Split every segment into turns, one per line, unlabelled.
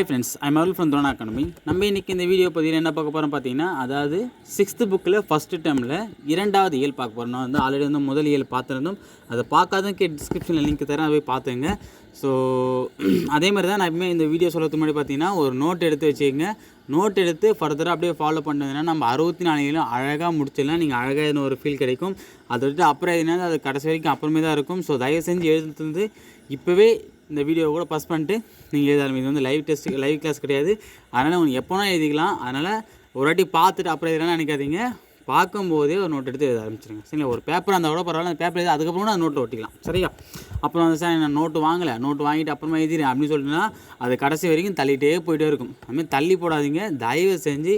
Hi friends I Marul from Drona academy நம்ம இன்றைக்கி இந்த வீடியோ பதிவில் என்ன பார்க்க போகிறோம் பார்த்தீங்கன்னா அதாவது சிக்ஸ்த்து புக்கில் ஃபஸ்ட்டு டேர்மில் இரண்டாவது இயல் பார்க்க போகிறோம் நான் வந்து ஆல்ரெடி வந்து முதல் இயல் பார்த்துருந்தோம். அதை பார்க்காதக்கு டிஸ்கிரிப்ஷனில் லிங்க் தரேன் அதை போய் பார்த்துங்க. ஸோ அதே மாதிரி தான் நான் எப்பவுமே இந்த வீடியோ சொல்கிறதுக்கு முன்னாடி பார்த்தீங்கன்னா ஒரு நோட் எடுத்து வச்சுக்கோங்க. நோட் எடுத்து ஃபர்தராக அப்படியே ஃபாலோ பண்ணதுன்னா நம்ம அறுபத்தி நாலுலையும் அழகாக முடிச்சிடலாம். நீங்கள் அழகாக ஒரு ஃபீல் கிடைக்கும். அதை விட்டு அப்புறம் எதுனா அது கடைசி வரைக்கும் அப்புறமே தான் இருக்கும். ஸோ தயவு செஞ்சு எழுதுறது இப்போவே இந்த வீடியோவை கூட பஸ் பண்ணிட்டு நீங்கள் எழுத ஆரம்பிங்க. இது வந்து லைவ் டெஸ்ட் லைவ் கிளாஸ் கிடையாது. அதனால் உங்களுக்கு எப்போனா எழுதிக்கலாம். அதனால் ஒரு வாட்டி பார்த்துட்டு அப்புறம் எதுனா நினைக்காதீங்க. பார்க்கும்போதே ஒரு நோட் எடுத்து எழுத ஆரம்பிச்சிருங்க. சரிங்களா? ஒரு பேப்பர் அந்த கூட பரவாயில்ல. அந்த பேப்பர் எழுதி அதுக்கப்புறம் கூட அந்த நோட்டில் ஒட்டிக்கலாம். சரியா? அப்புறம் வந்து சார் நான் நோட்டு வாங்கலை. நோட்டு வாங்கிட்டு அப்புறமா எழுதிறேன் அப்படின்னு சொல்லிட்டுனா அது கடைசி வரைக்கும் தள்ளிகிட்டே போயிட்டே இருக்கும். அதுமாதிரி தள்ளி போடாதீங்க. தயவு செஞ்சு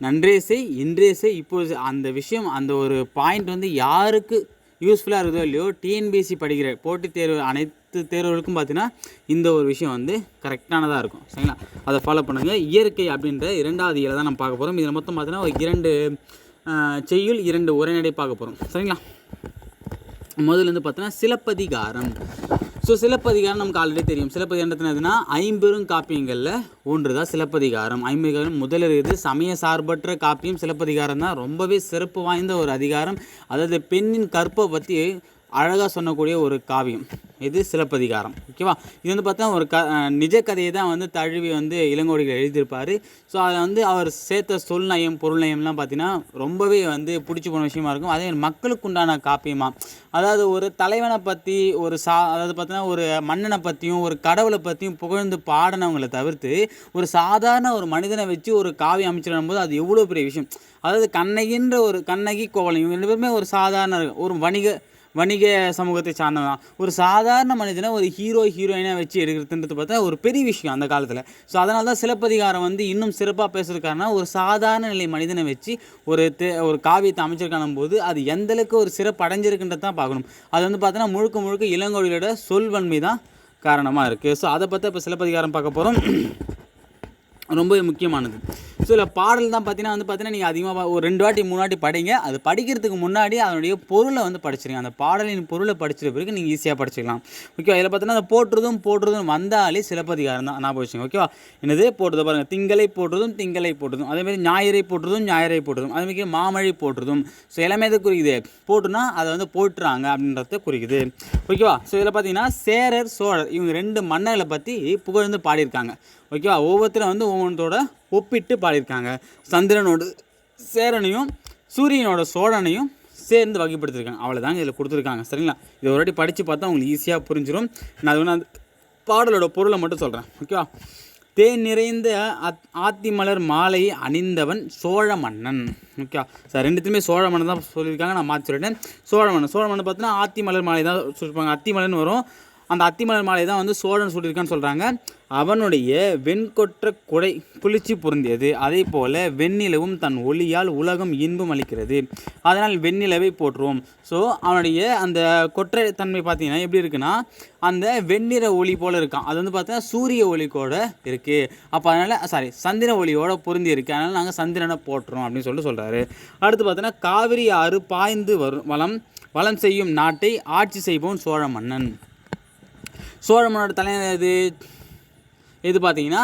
நன்றே செய் இன்றே செய். இப்போ அந்த விஷயம் அந்த ஒரு பாயிண்ட் வந்து யாருக்கு யூஸ்ஃபுல்லாக இருக்குதோ இல்லையோ டிஎன்பிஎஸ்சி படிக்கிற போட்டித் தேர்வு அனைத்து தேர்வுகளுக்கும் பார்த்தீங்கன்னா இந்த ஒரு விஷயம் வந்து கரெக்டானதாக இருக்கும். சரிங்களா? அதை ஃபாலோ பண்ணுங்கள் இயற்கை அப்படின்ற இரண்டாவது இயலை தான் நம்ம பார்க்க போகிறோம் இதில் மொத்தம் பார்த்தீங்கன்னா ஒரு இரண்டு செய்யுள் இரண்டு உரைநடை பார்க்க போகிறோம் சரிங்களா? முதல்ல வந்து பார்த்தீங்கன்னா சிலப்பதிகாரம். ஸோ சிலப்பதிகாரம் நமக்கு ஆல்ரெடி தெரியும். சிலப்பதிகாரத்தில் எதுனா ஐம்பெரும் காப்பியங்களில் ஒன்று தான் சிலப்பதிகாரம். ஐம்பதிகாரம் முதல் இருக்குது. சமய சார்பற்ற காப்பியம் சிலப்பதிகாரம் தான். ரொம்பவே சிறப்பு வாய்ந்த ஒரு அதிகாரம். அதாவது பெண்ணின் கற்பை பற்றி அழகாக சொல்லக்கூடிய ஒரு காவியம். இது சிலப்பதிகாரம் ஓகேவா இது வந்து பார்த்தா ஒரு க நிஜ கதையை தான் வந்து தழுவி வந்து இளங்கோடிகள் எழுதியிருப்பார். ஸோ அதை வந்து அவர் சேர்த்த சொல் நயம் பொருள் நயம்லாம் பார்த்தீங்கன்னா ரொம்பவே வந்து பிடிச்சி போன விஷயமா இருக்கும். அதே மக்களுக்கு உண்டான காப்பியமாக அதாவது ஒரு தலைவனை பற்றி ஒரு சா அதாவது பார்த்தீங்கன்னா ஒரு மன்னனை பற்றியும் ஒரு கடவுளை பற்றியும் புகழ்ந்து பாடினவங்களை தவிர்த்து ஒரு சாதாரண ஒரு மனிதனை வச்சு ஒரு காவியம் அமைச்சிடும் போது அது எவ்வளோ பெரிய விஷயம். அதாவது கண்ணகின்ற ஒரு கண்ணகி கோவலம் இவங்க ரெண்டு பேருமே ஒரு சாதாரண ஒரு வணிக வணிக சமூகத்தை சார்ந்தவன் ஒரு சாதாரண மனிதனை ஒரு ஹீரோ ஹீரோயினாக வச்சு எடுக்கிறதுன்றது பார்த்தா ஒரு பெரிய விஷயம் அந்த காலத்தில். ஸோ அதனால தான் சிலப்பதிகாரம் வந்து இன்னும் சிறப்பாக பேசுறதுக்காருன்னா ஒரு சாதாரண நிலை மனிதனை வச்சு ஒரு ஒரு காவியத்தை அமைச்சிருக்கான போது அது எந்த அளவுக்கு ஒரு சிறப்பு அடைஞ்சிருக்குன்றது தான் பார்க்கணும். அது வந்து பார்த்தோன்னா முழுக்க முழுக்க இளங்கொழியோட சொல்வன்மை தான் காரணமாக இருக்குது ஸோ அதை பற்றி இப்போ சிலப்பதிகாரம் பார்க்க போகிறோம் ரொம்ப முக்கியமானது. ஸோ இல்லை பாடல் தான் பார்த்தீங்கன்னா வந்து பார்த்தீங்கன்னா நீங்கள் அதிகமாக ஒரு ரெண்டு வாட்டி மூணு வாட்டி படிங்க. அது படிக்கிறதுக்கு முன்னாடி அதனுடைய பொருளை வந்து படிச்சிருங்க. அந்த பாடலின் பொருளை படிச்சிட்ட பிறகு நீங்கள் ஈஸியாக படிச்சிக்கலாம். ஓகேவா இதில் பார்த்தீங்கன்னா அந்த போட்டுறதும் போட்டுறதும் வந்தாலே சிலப்பதிகாரம் தான். நான் போச்சுங்க ஓகேவா என்னது? போட்டுறது பாருங்கள் திங்களை போட்டுறதும் திங்களை போட்டுறதும் அதேமாதிரி ஞாயிறை போட்டுறதும் ஞாயிறை போட்டுறதும் அதேமாதிரி மாமழை போட்டுறதும் ஸோ எல்லாமே எது குறிக்குது? போட்டுனா அதை வந்து போட்டுறாங்க அப்படின்றத குறிக்குது. ஓகேவா ஸோ இதில் பார்த்தீங்கன்னா சேரர் சோழர் இவங்க ரெண்டு மன்னர்களை பற்றி புகழ்ந்து பாடியிருக்காங்க. ஓகேவா ஒவ்வொருத்தரும் வந்து ஒவ்வொன்றோட ஒப்பிட்டு பாடியிருக்காங்க. சந்திரனோட சேரனையும் சூரியனோட சோழனையும் சேர்ந்து வகைப்படுத்திருக்காங்க அவ்வளோதாங்க இதில் கொடுத்துருக்காங்க. சரிங்களா? இதை ஒரு வாட்டி படித்து பார்த்தா உங்களுக்கு ஈஸியாக புரிஞ்சிடும் நான் அது ஒன்று அந்த பாடலோட பொருளை மட்டும் சொல்கிறேன் ஓகேவா? தேன் நிறைந்த அத் ஆத்திமலர் மாலை அணிந்தவன் சோழ மன்னன். ஓகே சார் ரெண்டுத்துமே சோழ மன்னன் தான் சொல்லியிருக்காங்க. நான் மாற்றி சொல்லிட்டேன். சோழ மன்னன் சோழ மன்னன் பார்த்தீங்கன்னா ஆத்திமலர் மாலை தான் சொல்லியிருப்பாங்க. அத்திமலர்னு வரும். அந்த அத்திமலர் மாலை தான் வந்து சோழன் சொல்லியிருக்கான்னு சொல்கிறாங்க அவனுடைய வெண்கொற்ற குடை புளிச்சி பொருந்தியது. அதே போல் வெண்ணிலவும் தன் ஒளியால் உலகம் இன்பம் அளிக்கிறது. அதனால் வெண்ணிலவை போற்றுவோம். ஸோ அவனுடைய அந்த கொற்றை தன்மை பார்த்தீங்கன்னா எப்படி இருக்குன்னா அந்த வெண்ணிற ஒளி போல் இருக்கான். அது வந்து பார்த்தீங்கன்னா சூரிய ஒளி கூட இருக்குது அப்போ அதனால் சாரி சந்திர ஒளியோட பொருந்தி இருக்குது அதனால் நாங்கள் சந்திரனை போட்டுறோம் அப்படின்னு சொல்லிட்டு சொல்கிறாரு அடுத்து பார்த்தீங்கன்னா காவிரி ஆறு பாய்ந்து வரும் வளம் வளம் செய்யும் நாட்டை ஆட்சி செய்வோம் சோழ மன்னன். சோழ மன்னோட தலைநகர் எது? இது பார்த்தீங்கன்னா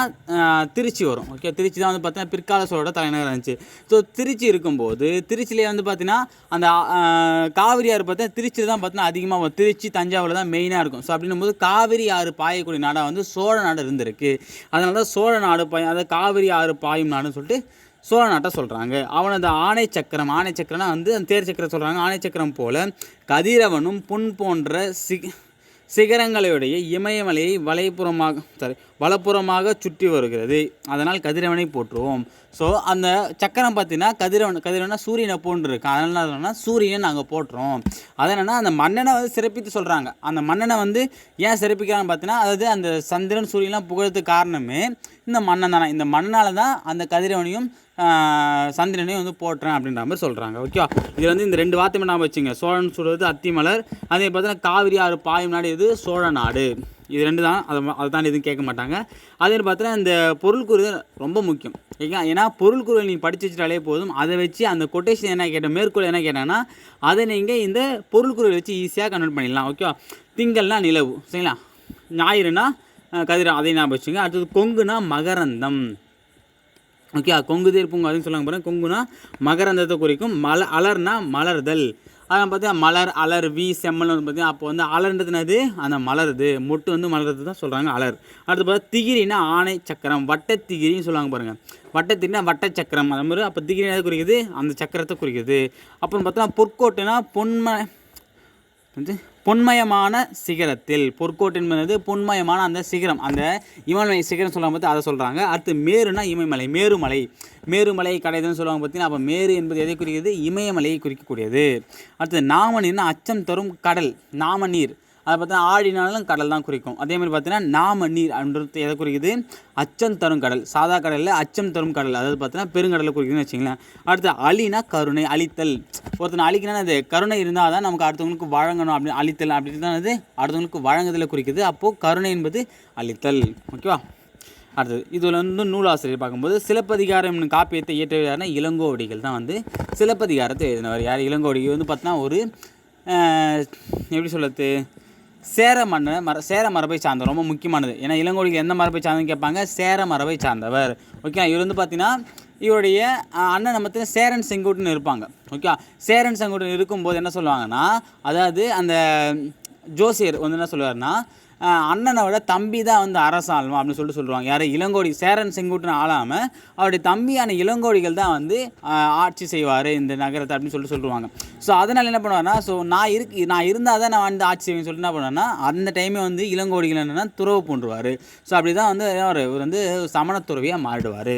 திருச்சி வரும். ஓகே திருச்சி தான் வந்து பார்த்தீங்கன்னா பிற்கால சோழோட தலைநகர் இருந்துச்சு. ஸோ திருச்சி இருக்கும்போது திருச்சியிலே வந்து பார்த்தீங்கன்னா அந்த காவிரி ஆறு பார்த்தீங்கன்னா திருச்சியில் தான் பார்த்தீங்கன்னா அதிகமாக வரும். திருச்சி தஞ்சாவூரில் தான் மெயினாக இருக்கும். ஸோ அப்படின்னும் போது காவிரி ஆறு பாயக்கூடிய நாடாக வந்து சோழ நாடு இருந்திருக்கு. அதனால தான் சோழ நாடு பாயும் அதாவது காவிரி ஆறு பாயும் நாடுன்னு சொல்லிட்டு சோழ நாட்டை சொல்கிறாங்க அவனது ஆணை சக்கரம் ஆணை சக்கரம்னா வந்து அந்த தேர் சக்கரம் சொல்கிறாங்க ஆணை சக்கரம் போல் கதிரவனும் புண் போன்ற சி சிகரங்களுடைய இமயமலையை வலைப்புறமாக சாரி வலப்புறமாக சுற்றி வருகிறது. அதனால் கதிரவனை போற்றுவோம். ஸோ அந்த சக்கரம் பார்த்தீங்கன்னா கதிரவன் கதிரவனா சூரியனை போன்று இருக்கு அதனால என்னன்னா சூரியனை நாங்கள் போட்டுறோம் அது என்னென்னா அந்த மன்னனை வந்து சிறப்பித்து சொல்கிறாங்க அந்த மன்னனை வந்து ஏன் சிறப்பிக்கிறான்னு பார்த்தீங்கன்னா அதாவது அந்த சந்திரன் சூரியன்லாம் புகழ்த்து காரணமே இந்த மன்னன் தானே. இந்த மண்ணால் தான் அந்த கதிரவனையும் சந்திரனையும் வந்து போட்டுறேன் அப்படின்ற மாதிரி சொல்கிறாங்க ஓகேவா இதில் வந்து இந்த ரெண்டு வார்த்தை நான் வச்சுங்க. சோழன் சொல்கிறது அத்திமலர் அதே பார்த்தீங்கன்னா காவிரி ஆறு பாயும் நாடு இது சோழ நாடு. இது ரெண்டு தான். அதை அதை தான் எதுவும் கேட்க மாட்டாங்க. அதே பார்த்தீங்கன்னா இந்த பொருள் குறி ரொம்ப முக்கியம். ஓகேங்களா ஏன்னா பொருள் குறி நீங்கள் படிச்சு வச்சுட்டாலே போதும். அதை வச்சு அந்த கொட்டேஷன் என்ன கேட்ட மேற்கோள் என்ன கேட்டாங்கன்னா அதை நீங்கள் இந்த பொருள் குறி வச்சு ஈஸியாக கன்வெர்ட் பண்ணிடலாம். ஓகேவா திங்கள்னா நிலவு. சரிங்களா? ஞாயிறுனா கதிரம் அதை ஞாபகம் வச்சுங்க. அடுத்தது கொங்குனா மகரந்தம். ஓகே கொங்கு தேர் பூங்கா அதுன்னு சொல்லுவாங்க பாருங்க. கொங்குனா மகரந்தத்தை குறிக்கும். மல அலர்னா மலர்தல். அதான் பார்த்தீங்கன்னா மலர் அலர் வி செம்மல் பார்த்தீங்கன்னா அப்போ வந்து அலர்ன்றதுனது அந்த மலருது. மொட்டு வந்து மலர்றது தான் சொல்கிறாங்க அலர். அடுத்து பார்த்தா திகிரினா ஆணை சக்கரம். வட்ட திகிரின்னு சொல்லுவாங்க பாருங்கள் வட்டத்திரினா வட்ட சக்கரம். அது மாதிரி அப்போ திகிரி எதை குறிக்குது? அந்த சக்கரத்தை குறிக்குது. அப்புறம் பார்த்தோன்னா பொற்கோட்டுனா பொன்ம வந்து பொன்மயமான சிகரத்தில் பொற்கோட்டு என்பது பொன்மயமான அந்த சிகரம் அந்த இமயமலை சிகரம் சொல்லுவாங்க பார்த்து அதை சொல்கிறாங்க அடுத்து மேருனா இமயமலை மேருமலை. மேருமலை கடைதுன்னு சொல்லுவாங்க பார்த்தீங்கன்னா அப்போ மேரு என்பது எதை குறிக்கிறது? இமயமலையை குறிக்கக்கூடியது. அடுத்து நாமநீர்னா அச்சம் தரும் கடல் நாமநீர் அதை பார்த்தீங்கன்னா ஆடினாலும் கடல் தான் குறிக்கும். அதே மாதிரி பார்த்தீங்கன்னா நாம நீர் அப்படின்றது எதை குறிக்குது? அச்சம் தரும் கடல். சாதா கடலில் அச்சம் தரும் கடல். அதாவது பார்த்தீங்கன்னா பெருங்கடலை குறிக்குதுன்னு வச்சிங்களேன் அடுத்து அழினா கருணை அழித்தல். ஒருத்தனை அழிக்கணும்னா அது கருணை இருந்தால் தான் நமக்கு அடுத்தவங்களுக்கு வழங்கணும் அப்படி அழித்தல் அப்படின்னு தான் அது அடுத்தவங்களுக்கு வழங்குதலை குறிக்குது. அப்போது கருணை என்பது அழித்தல். ஓகேவா? அடுத்தது இதில் வந்து நூலாசிரியர் பார்க்கும்போது சிலப்பதிகாரம் காப்பியத்தை காப்பியத்தை யாருன்னா இளங்கோவடிகள் தான் வந்து சிலப்பதிகாரத்தை எழுதினவர். யார்? இளங்கோவடிகள் வந்து பார்த்தீங்கன்னா ஒரு எப்படி சொல்கிறது சேர மன்ன மர சேர மரபை சார்ந்தவர் ரொம்ப முக்கியமானது. ஏன்னா இளங்கோடிகள் எந்த மரபை சார்ந்தன்னு கேட்பாங்க? சேர மரபை சார்ந்தவர். ஓகே இவர் வந்து பார்த்தீங்கன்னா இவருடைய அண்ணன் நம்ம சேரன் செங்குட்டுன்னு இருப்பாங்க. ஓகே சேரன் செங்குட்டன் இருக்கும்போது என்ன சொல்லுவாங்கன்னா அதாவது அந்த ஜோசியர் வந்து என்ன சொல்லுவாருன்னா அண்ணனை அண்ணனோட தம்பி தான் வந்து அரசாள்வான் அப்படின்னு சொல்லிட்டு சொல்லுவாங்க. யார்? இளங்கோடி சேரன் செங்குட்டுன்னு ஆளாமல் அவருடைய தம்பியான இளங்கோடிகள் தான் வந்து ஆட்சி செய்வார் இந்த நகரத்தை அப்படின்னு சொல்லிட்டு சொல்லுவாங்க. ஸோ அதனால் என்ன பண்ணுவாருன்னா ஸோ நான் இருக்கு நான் இருந்தால் தான் நான் வந்து ஆட்சி செய்வேன்னு சொல்லிட்டு என்ன பண்ணுவேன்னா அந்த டைமே வந்து இளங்கோடிகள் என்னென்னா துறவு பூண்டுருவார் ஸோ அப்படி தான் வந்து அவர் வந்து சமணத்துறவியாக மாறிடுவார்.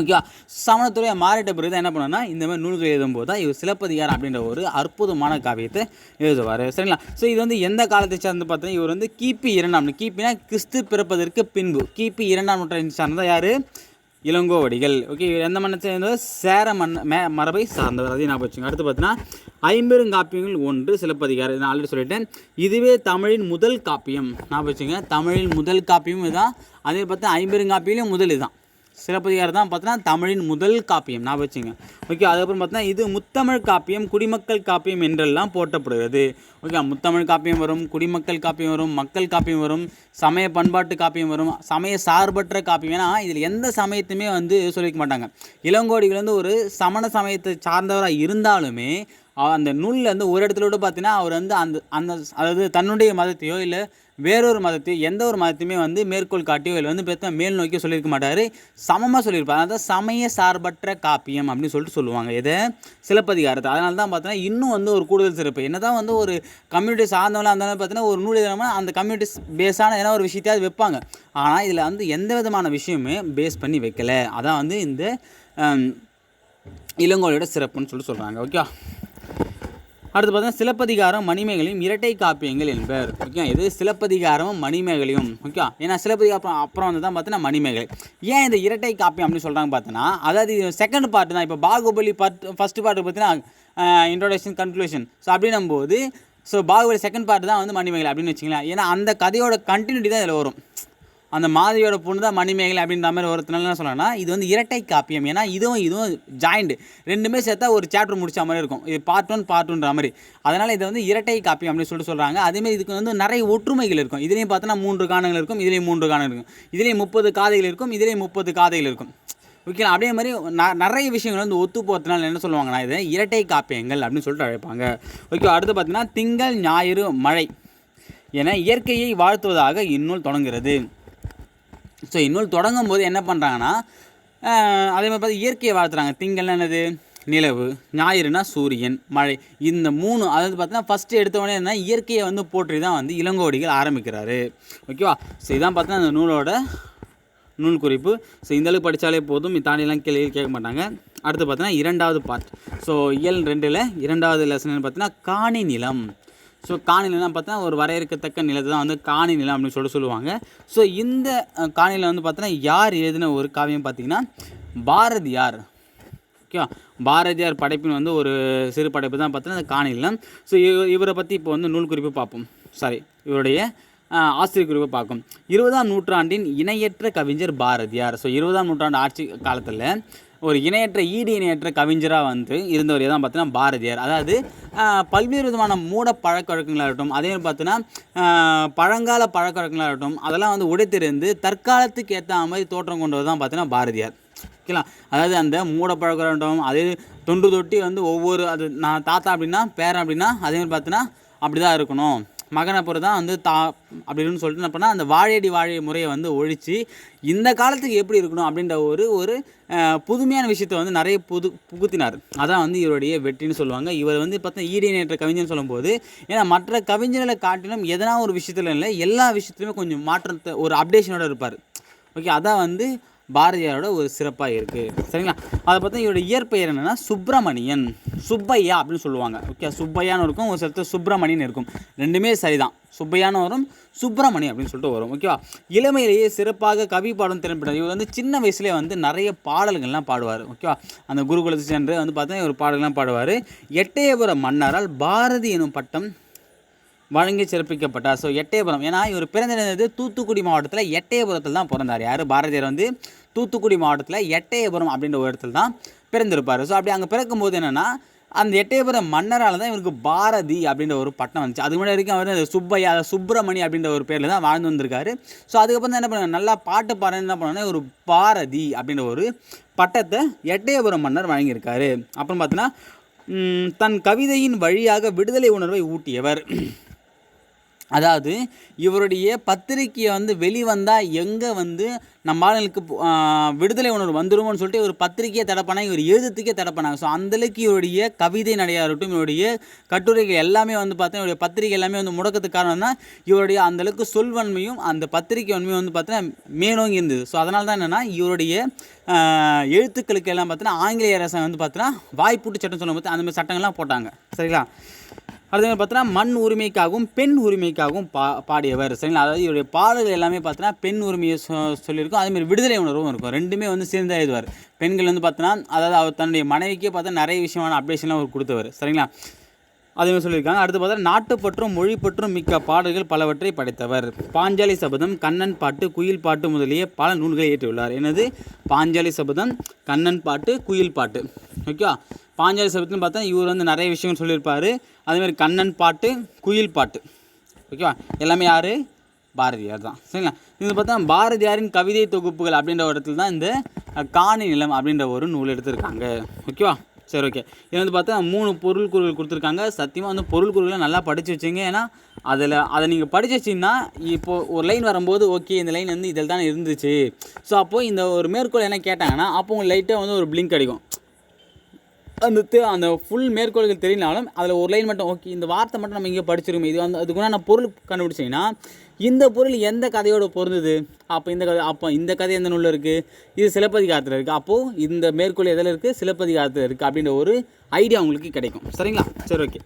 ஓகேவா? சமணத்துறையை மாறிட்ட பிறகு தான் என்ன பண்ணனா இந்த மாதிரி நூல்கள் எழுதும்போது தான் இவர் சிலப்பதிகாரம் அப்படின்ற ஒரு அற்புதமான காவியத்தை எழுதுவார். சரிங்களா? ஸோ இது வந்து எந்த காலத்தை சார்ந்து பார்த்தீங்கன்னா இவர் வந்து கிபி இரண்டாம் கிபினா கிறிஸ்து பிறப்பதற்கு பின்பு. கிபி இரண்டாம் நூற்றாண்டு சார்ந்த யார்? இளங்கோவடிகள். ஓகே இவர் எந்த மன்னத்தை சேர்ந்தவர்? சேர மன்ன மே மரபை சார்ந்தவர். அதையும் நான் வச்சுங்க அடுத்து பார்த்தீங்கன்னா ஐம்பெருங்காப்பியங்கள் ஒன்று சிலப்பதிகாரம். நான் ஆல்ரெடி சொல்லிட்டேன். இதுவே தமிழின் முதல் காப்பியம். நான் வச்சுங்க தமிழின் முதல் காப்பியம் இதுதான் அதே பார்த்தா ஐம்பெருங்காப்பியிலும் முதல் இதுதான். சிலப்பதிகாரம் தான் பார்த்தோன்னா தமிழின் முதல் காப்பியம். நான் வச்சுங்க. ஓகே அதுக்கப்புறம் பார்த்தோன்னா இது முத்தமிழ் காப்பியம் குடிமக்கள் காப்பியம் என்றெல்லாம் போற்றப்படுகிறது. ஓகே முத்தமிழ் காப்பியம் வரும் குடிமக்கள் காப்பியம் வரும் மக்கள் காப்பியம் வரும் சமய பண்பாட்டு காப்பியம் வரும் சமய சார்பற்ற காப்பியம். ஏன்னா இதில் எந்த சமயத்தையுமே வந்து சொல்லிக்க மாட்டாங்க. இளங்கோடிகள் வந்து ஒரு சமண சமயத்தை சார்ந்தவராக இருந்தாலுமே அந்த நூலில் வந்து ஒரு இடத்துல கூட பார்த்தீங்கன்னா அவர் வந்து அந்த அந்த அதாவது தன்னுடைய மதத்தையோ இல்லை வேறொரு மதத்தையும் எந்த ஒரு மதத்தையுமே வந்து மேற்கோள் காட்டியோ இல்லை வந்து பார்த்தா மேல் நோக்கி சொல்லியிருக்க மாட்டார். சமமாக சொல்லியிருப்பார். அதாவது சமய சார்பற்ற காப்பியம் அப்படின்னு சொல்லிட்டு சொல்லுவாங்க. இதை சிலப்பதிகாரத்தை அதனால தான் பார்த்தோன்னா இன்னும் வந்து ஒரு கூடுதல் சிறப்பு. என்னதான் வந்து ஒரு கம்யூனிட்டி சார்ந்தவங்களாக இருந்தாலும் பார்த்தீங்கன்னா ஒரு நூல் எழுதுனா அந்த கம்யூனிட்டி பேஸான ஏன்னா ஒரு விஷயத்தையாவது வைப்பாங்க. ஆனால் இதில் வந்து எந்த விதமான விஷயமே பேஸ் பண்ணி வைக்கல. அதான் வந்து இந்த இளங்கோலியோட சிறப்புன்னு சொல்லிட்டு சொல்கிறாங்க ஓகே அடுத்து பார்த்தீங்கன்னா சிலப்பதிகாரம் மணிமேகலையும் இரட்டை காப்பியங்கள் என்பர். ஓகே இது சிலப்பதிகாரமும் மணிமேகலையும். ஓகே ஏன்னா சிலப்பதிகாரம் அப்புறம் வந்து தான் பார்த்தீங்கன்னா மணிமேகலை. ஏன் இந்த இரட்டை காப்பியம் அப்படின்னு சொல்கிறாங்க பார்த்தோன்னா அதாவது செகண்ட் பார்ட் தான். இப்போ பாகுபலி பார்ட் ஃபஸ்ட் பார்ட் பார்த்தீங்கன்னா இன்ட்ரோடக்ஷன் கன்க்ளூஷன் ஸோ அப்படின்னும் போது ஸோ பாகுபலி செகண்ட் பார்ட் தான் வந்து மணிமேகலை அப்படின்னு வச்சுங்களேன் ஏன்னா அந்த கதையோட கண்டினியூட்டி தான் இதில் வரும். அந்த மாதிரியோட பொண்ணு தான் மணிமேகலை அப்படின்ற மாதிரி ஒருத்தனால என்ன சொல்லணும்னா இது வந்து இரட்டை காப்பியம். ஏன்னா இதுவும் இதுவும் ஜாயிண்ட் ரெண்டுமே சேர்த்தா ஒரு சாப்டர் முடிச்ச மாதிரி இருக்கும். இது பார்ட் ஒன் பார்ட் ஒன்ற மாதிரி. அதனால் இதை வந்து இரட்டை காப்பியம் அப்படின்னு சொல்லிட்டு சொல்கிறாங்க அதேமாதிரி இதுக்கு வந்து நிறைய ஒற்றுமைகள் இருக்கும். இதுலேயும் பார்த்தோன்னா மூன்று காணங்கள் இருக்கும். இதுலேயும் மூன்று காணங்கள் இருக்கும். இதுலேயும் முப்பது காதைகள் இருக்கும். இதுலேயும் முப்பது காதைகள் இருக்கும். ஓகேங்களா அதே மாதிரி ந- நிறைய விஷயங்கள் வந்து ஒத்து போகிறதுனால என்ன சொல்லுவாங்கன்னா இது இரட்டை காப்பியங்கள் அப்படின்னு சொல்லிட்டு அழைப்பாங்க. ஓகே அடுத்து பார்த்தீங்கன்னா திங்கள் ஞாயிறு மழை. என இயற்கையை வாழ்த்துவதாக இந்நூல் தொடங்குகிறது. ஸோ இந்நூல் தொடங்கும் போது என்ன பண்ணுறாங்கன்னா அதே மாதிரி பார்த்து இயற்கையை வாழ்த்துறாங்க. திங்கள்னா என்னது? நிலவு. ஞாயிறுனா சூரியன் மழை. இந்த மூணு அதாவது பார்த்தீங்கன்னா ஃபஸ்ட்டு எடுத்தவொடனே என்ன இயற்கையை வந்து போற்றி தான் வந்து இளங்கோடிகள் ஆரம்பிக்கிறாரு. ஓகேவா ஸோ இதான் பார்த்தீங்கன்னா அந்த நூலோட நூல் குறிப்பு. ஸோ இந்தளவுக்கு படித்தாலே போதும். தாண்டிலாம் கேள்வி கேட்க மாட்டாங்க. அடுத்து பார்த்தீங்கன்னா இரண்டாவது பார்ட் ஸோ இயல் ரெண்டில் இரண்டாவது லெசன் பார்த்தீங்கன்னா காணி நிலம். ஸோ காணி நிலம் பார்த்தா ஒரு வரையறுக்கத்தக்க நிலத்தை தான் வந்து காணி நிலம் அப்படின்னு சொல்லிட்டு சொல்லுவாங்க. ஸோ இந்த காணியில் வந்து பார்த்தோன்னா யார் எழுதின ஒரு காவியம் பார்த்தீங்கன்னா பாரதியார். ஓகேவா பாரதியார் படைப்பின் வந்து ஒரு சிறு படைப்பு தான் பார்த்தோன்னா அந்த காணி நிலம் ஸோ இவரை பற்றி இப்போ வந்து நூல் குறிப்பு பார்ப்போம். சாரி இவருடைய ஆசிரியர் குறிப்பை பார்க்கும். இருபதாம் நூற்றாண்டின் இணையற்ற கவிஞர் பாரதியார். ஸோ இருபதாம் நூற்றாண்டு ஆட்சி காலத்தில் ஒரு இணையற்ற ஈடு இணையற்ற கவிஞராக வந்து இருந்தவர் தான் பார்த்தீங்கன்னா பாரதியார். அதாவது பல்வேறு விதமான மூட பழக்க வழக்கங்களாக இருக்கட்டும் அதே மாதிரி பார்த்தீங்கன்னா பழங்கால பழக்க வழக்கங்களாக இருக்கட்டும் அதெல்லாம் வந்து உடைத்தெறிந்து தற்காலத்துக்கு ஏற்ற மாதிரி தோற்றம் கொண்டவர் தான் பார்த்தீங்கன்னா பாரதியார். ஓகேங்களா? அதாவது அந்த மூட பழக்கம் அதே தொன்று தொட்டி வந்து ஒவ்வொரு அது நான் தாத்தா அப்படின்னா பேரன் அப்படின்னா அதே மாதிரி பார்த்தீங்கன்னா அப்படி தான் இருக்கணும். மகனை பிறகு தான் வந்து தா அப்படின்னு சொல்லிட்டு என்ன பண்ணால் அந்த வாழையடி வாழை முறையை வந்து ஒழித்து இந்த காலத்துக்கு எப்படி இருக்கணும் அப்படின்ற ஒரு ஒரு புதுமையான விஷயத்தை வந்து நிறைய புது புகுத்தினார். அதான் வந்து இவருடைய வெற்றின்னு சொல்லுவாங்க. இவர் வந்து பார்த்தா ஈடிணையற்ற கவிஞர்னு சொல்லும்போது ஏன்னா மற்ற கவிஞர்களை காட்டிலும் எதனா ஒரு விஷயத்துல இல்லை எல்லா விஷயத்துலையுமே கொஞ்சம் மாற்றத்தை ஒரு அப்டேஷனோட இருப்பார். ஓகே அதான் வந்து பாரதியாரோட ஒரு சிறப்பாக இருக்குது சரிங்களா? அதை பார்த்தா இவரோட இயற்பெயர் என்னென்னா சுப்பிரமணியன். சுப்பையா அப்படின்னு சொல்லுவாங்க. ஓகே சுப்பையான்னு இருக்கும். ஒரு சிலத்தில் சுப்பிரமணியன் இருக்கும். ரெண்டுமே சரிதான். சுப்பையான்னு வரும் சுப்பிரமணி அப்படின்னு சொல்லிட்டு வரும். ஓகேவா? இளமையிலேயே சிறப்பாக கவி பாடும் திறன்பட்டார் இவர் வந்து சின்ன வயசுலேயே வந்து நிறைய பாடல்கள்லாம் பாடுவார். ஓகேவா? அந்த குருகுலத்துக்கு சென்று வந்து பார்த்தா இவர் பாடல்கள்லாம் பாடுவார். எட்டயபுர மன்னரால் பாரதி எனும் பட்டம் வழங்கி சிறப்பிக்கப்பட்டார். ஸோ எட்டயபுரம் ஏன்னா இவர் பிறந்திருந்தது தூத்துக்குடி மாவட்டத்தில் எட்டயபுரத்தில் தான் பிறந்தார். யார்? பாரதியார் வந்து தூத்துக்குடி மாவட்டத்தில் எட்டயபுரம் அப்படின்ற ஒரு இடத்துல தான் பிறந்திருப்பார். ஸோ அப்படி அங்கே பிறக்கும்போது என்னென்னா அந்த எட்டயபுரம் மன்னரால் தான் இவருக்கு பாரதி அப்படின்ற ஒரு பட்டம் வந்துச்சு. அதுக்கு முன்னாடி வரைக்கும் அவர் சுப்பையா சுப்பிரமணி அப்படின்ற ஒரு பேரில் தான் வாழ்ந்து வந்திருக்காரு. ஸோ அதுக்கப்புறம் தான் என்ன பண்ணுவாங்க நல்லா பாட்டு பாடுறது என்ன பண்ணுவாங்கன்னா ஒரு பாரதி அப்படின்ற ஒரு பட்டத்தை எட்டயபுரம் மன்னர் வழங்கியிருக்காரு. அப்புறம் பார்த்தீங்கன்னா தன் கவிதையின் வழியாக விடுதலை உணர்வை ஊட்டியவர். அதாவது இவருடைய பத்திரிக்கையை வந்து வெளிவந்தால் எங்கே வந்து நம்ம ஆளுங்களுக்கு விடுதலை உணர்வு வந்துடுமோன்னு சொல்லிட்டு ஒரு பத்திரிக்கையை தடை இவர் எழுதத்துக்கே தடப்பானாங்க ஸோ அந்தளவுக்கு இவருடைய கவிதை நடையாக இருக்கட்டும் இவருடைய கட்டுரைகள் எல்லாமே வந்து பார்த்தீங்கன்னா இவருடைய பத்திரிகை எல்லாமே வந்து முடக்கத்துக்கு காரணம்னா இவருடைய அந்தளவுக்கு சொல்வன்மையும் அந்த பத்திரிகை வன்மையும் வந்து பார்த்தீங்கன்னா மேலோங்கி இருந்தது. ஸோ அதனால தான் என்னென்னா இவருடைய எழுத்துக்களுக்கு எல்லாம் பார்த்தீங்கன்னா ஆங்கிலேய அரசாங்கம் வந்து பார்த்தீங்கன்னா வாய்ப்பூட்டு சட்டம் சொல்லும் போது அந்த மாதிரி சட்டங்கள்லாம் போட்டாங்க. சரிங்களா? அடுத்து பார்த்தோன்னா பார்த்தீங்கன்னா மண் உரிமைக்காகவும் பெண் உரிமைக்காகவும் பா பாடியவர். சரிங்களா? அதாவது இவருடைய பாடல்கள் எல்லாமே பார்த்தீங்கன்னா பெண் உரிமையை சொ சொல்லியிருக்கும். அதேமாதிரி விடுதலை உணர்வும் இருக்கும். ரெண்டுமே வந்து சேர்ந்து எழுதுவார். பெண்கள் வந்து பார்த்தீங்கன்னா அதாவது அவர் தன்னுடைய மனைவிக்கே பார்த்தா நிறைய விஷயமான அப்டேஷன்லாம் அவர் கொடுத்தவர். சரிங்களா? அதுவும் சொல்லியிருக்காங்க. அடுத்து பார்த்தா நாட்டுப்பற்றும் மொழிப்பற்றும் மிக்க பாடல்கள் பலவற்றை படைத்தவர். பாஞ்சாலி சபதம் கண்ணன் பாட்டு குயில் பாட்டு முதலிய பல நூல்களை இயற்றியுள்ளார். எனது பாஞ்சாலி சபதம் கண்ணன் பாட்டு குயில் பாட்டு. ஓகேவா? பாஞ்சாலி சபதம்னு பார்த்தா இவர் வந்து நிறைய விஷயங்கள் சொல்லியிருப்பார். அதேமாதிரி கண்ணன் பாட்டு குயில் பாட்டு. ஓகேவா? எல்லாமே யார்? பாரதியார் தான். சரிங்களா? இது பார்த்தா பாரதியாரின் கவிதை தொகுப்புகள் அப்படின்ற ஒரு இடத்துல தான் இந்த காணி நிலம் அப்படின்ற ஒரு நூல் எடுத்திருக்காங்க. ஓகேவா? சரி ஓகே. இது வந்து பார்த்தா மூணு பொருள் குறுகள் கொடுத்துருக்காங்க. சத்தியமாக வந்து பொருள் குறுகளை நல்லா படித்து வச்சுங்க. ஏன்னா அதில் அதை நீங்கள் படித்து வச்சிங்கன்னா இப்போது ஒரு லைன் வரும்போது ஓகே இந்த லைன் வந்து இதில் தான் இருந்துச்சு. ஸோ அப்போது இந்த ஒரு மேற்கோள் என்ன கேட்டாங்கன்னா அப்போ உங்களுக்கு லைட்டாக வந்து ஒரு பிளிங்க் அடிக்கும். அந்த தெ- அந்த ஃபுல் மேற்கோள்கள் தெரியலனாலும் அதில் ஒரு லைன் மட்டும் ஓகே இந்த வார்த்தை மட்டும் நம்ம இங்கே படிச்சிருக்கோம் இது வந்து அதுக்குன்னா பொருள் கண்டுபிடிச்சிங்கன்னா இந்த பொருள் எந்த கதையோட பொருந்தது? அப்போ இந்த கதை அப்போ இந்த கதை எந்த நூலில் இருக்குது இது சிலப்பதிகாரத்தில் இருக்குது அப்போது இந்த மேற்கோள் எதில் இருக்குது சிலப்பதிகாரத்தில் இருக்குது அப்படின்ற ஒரு ஐடியா உங்களுக்கு கிடைக்கும். சரிங்களா? சரி ஓகே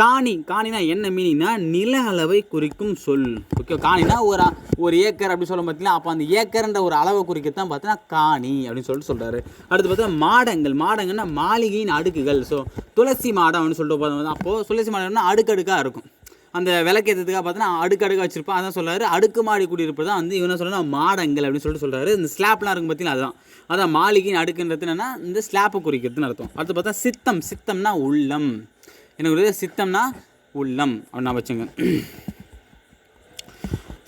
காணி காணினா என்ன மீனிங்னா நில அளவை குறிக்கும் சொல். ஓகே காணினா ஒரு ஒரு ஏக்கர் அப்படி சொல்ல பார்த்தீங்கன்னா அப்போ அந்த ஏக்கர்ன்ற ஒரு அளவை குறிக்கத்தான் பார்த்தீங்கன்னா காணி அப்படின்னு சொல்லிட்டு சொல்கிறாரு அடுத்து பார்த்தா மாடங்கள் மாடங்கள்னா மாளிகையின் அடுக்குகள். ஸோ துளசி மாடம் அப்படின்னு சொல்லிட்டு பார்த்தோம் அப்போது துளசி மாடம்னா அடுக்கடுக்காக இருக்கும். அந்த விளக்கேற்றதுக்காக பார்த்தீங்கன்னா அடுக்கடுக்காக வச்சிருப்போம். அதான் சொல்றாரு. அடுக்குமாடி குடியிருப்பு தான் வந்து இவனை சொல்லணும் மாடங்கள் அப்படின்னு சொல்லிட்டு சொல்கிறாரு இந்த ஸ்லாப்லாம் இருக்கும் பார்த்தீங்கன்னா அதுதான் அதான் மாளிகையின் அடுக்குன்றது என்னன்னா இந்த ஸ்லாப்பை குறிக்கிறதுன்னு அர்த்தம். அடுத்து பார்த்தா சித்தம் சித்தம்னா உள்ளம். எனக்கு சித்தம்னா உள்ளம் அப்படின்னா நான் வச்சுங்க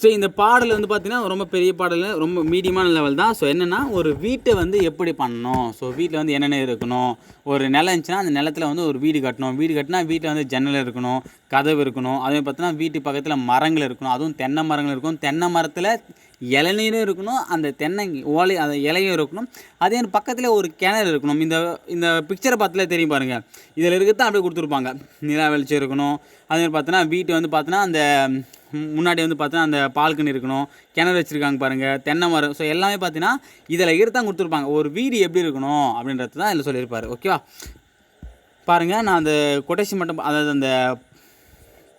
ஸோ இந்த பாடல் வந்து பார்த்திங்கன்னா ரொம்ப பெரிய பாடல் ரொம்ப மீடியமான லெவல் தான். ஸோ என்னென்னா ஒரு வீட்டை வந்து எப்படி பண்ணணும்? ஸோ வீட்டில் வந்து என்னென்ன இருக்கணும்? ஒரு நிலம் இருந்துச்சுன்னா அந்த நிலத்துல வந்து ஒரு வீடு கட்டணும். வீடு கட்டினா வீட்டில் வந்து ஜன்னல் இருக்கணும் கதவு இருக்கணும். அதே பார்த்தீங்கன்னா வீட்டு பக்கத்தில் மரங்கள் இருக்கணும். அதுவும் தென்னை மரங்கள் இருக்கும். தென்னை மரத்தில் இளநீரும் இருக்கணும் அந்த தென்னை ஓலை அந்த இலையும் இருக்கணும். அதே பக்கத்தில் ஒரு கிணறு இருக்கணும். இந்த இந்த பிக்சரை பார்த்துல தெரியும் பாருங்கள் இதில் இருக்கிறது அப்படியே கொடுத்துருப்பாங்க. நிலா வெளிச்சம் இருக்கணும். அதே மாதிரி பார்த்தோன்னா வீட்டு வந்து பார்த்தோன்னா அந்த முன்னாடி வந்து பார்த்தோன்னா அந்த பால்கனி இருக்கணும். கிணறு வச்சுருக்காங்க பாருங்கள் தென்னை மரம். ஸோ எல்லாமே பார்த்தீங்கன்னா இதில் இருத்தான் கொடுத்துருப்பாங்க. ஒரு வீடு எப்படி இருக்கணும் அப்படின்றது தான் இதில் சொல்லியிருப்பார். ஓகேவா பாருங்கள் நான் அந்த கொட்டேஷன் மட்டும் அதாவது அந்த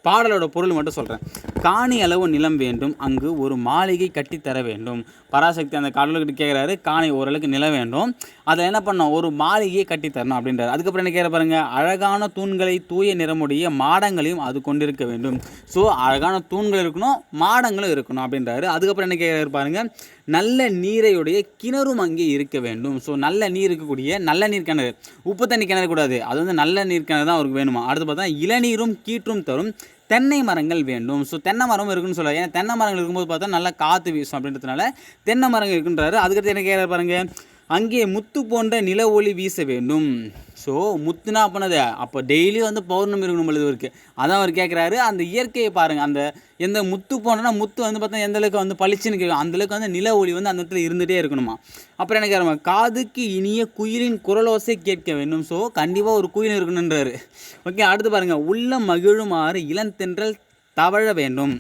பாடலோட பொருள் மட்டும் சொல்கிறேன் காணி அளவு நிலம் வேண்டும். அங்கு ஒரு மாளிகை கட்டித்தர வேண்டும். பராசக்தி அந்த கடவுள்கிட்ட கேட்குறாரு காணி ஓரளவுக்கு நிலம் வேண்டும். அதை என்ன பண்ணோம் ஒரு மாளிகையை கட்டித்தரணும் அப்படின்றாரு. அதுக்கப்புறம் என்ன கேட்குற பாருங்கள் அழகான தூண்களை தூய நிறமுடைய மாடங்களையும் அது கொண்டிருக்க வேண்டும். ஸோ அழகான தூண்கள் இருக்கணும் மாடங்களும் இருக்கணும் அப்படின்றாரு. அதுக்கப்புறம் என்ன கேட்குறாரு பாருங்கள் நல்ல நீரையுடைய கிணறும் அங்கே இருக்க வேண்டும். ஸோ நல்ல நீர் இருக்கக்கூடிய நல்ல நீர் கிணறு. உப்பு தண்ணி கிணறு கூடாது. அது வந்து நல்ல நீர் கிணறு தான் அவருக்கு வேணுமா? அடுத்து பார்த்தா இளநீரும் கீற்றும் தரும் தென்னை மரங்கள் வேண்டும். ஸோ தென்னை மரம் இருக்குன்னு சொல்லுவார் ஏன்னா தென்னை மரங்கள் இருக்கும்போது பார்த்தா நல்லா காற்று வீசும் அப்படின்றதுனால தென்னை மரங்கள் இருக்குன்றாரு. அதுக்கடுத்து என்ன கேட்குற பாருங்கள் அங்கே முத்து போன்ற நில ஒளி வீச வேண்டும். ஸோ முத்துனா பண்ணது அப்போ டெய்லி வந்து பௌர்ணமி இருக்கணும் பொழுது இருக்குது அதான் அவர் கேட்குறாரு அந்த இயற்கையை பாருங்கள் அந்த எந்த முத்து போனோன்னா முத்து வந்து பார்த்தா எந்த அளவுக்கு வந்து பளிச்சுன்னு கேட்கும். அந்தளவுக்கு வந்து நில ஒளி வந்து அந்த இடத்துல இருந்துகிட்டே இருக்கணுமா? அப்புறம் என்ன கேட்குறாங்க? காதுக்கு இனிய குயிலின் குரலோசை கேட்க வேண்டும். ஸோ கண்டிப்பாக ஒரு குயில் இருக்கணுன்றாரு ஓகே அடுத்து பாருங்கள் உள்ள மகிழுமாறு இளந்தென்றல் தவழ வேண்டும்.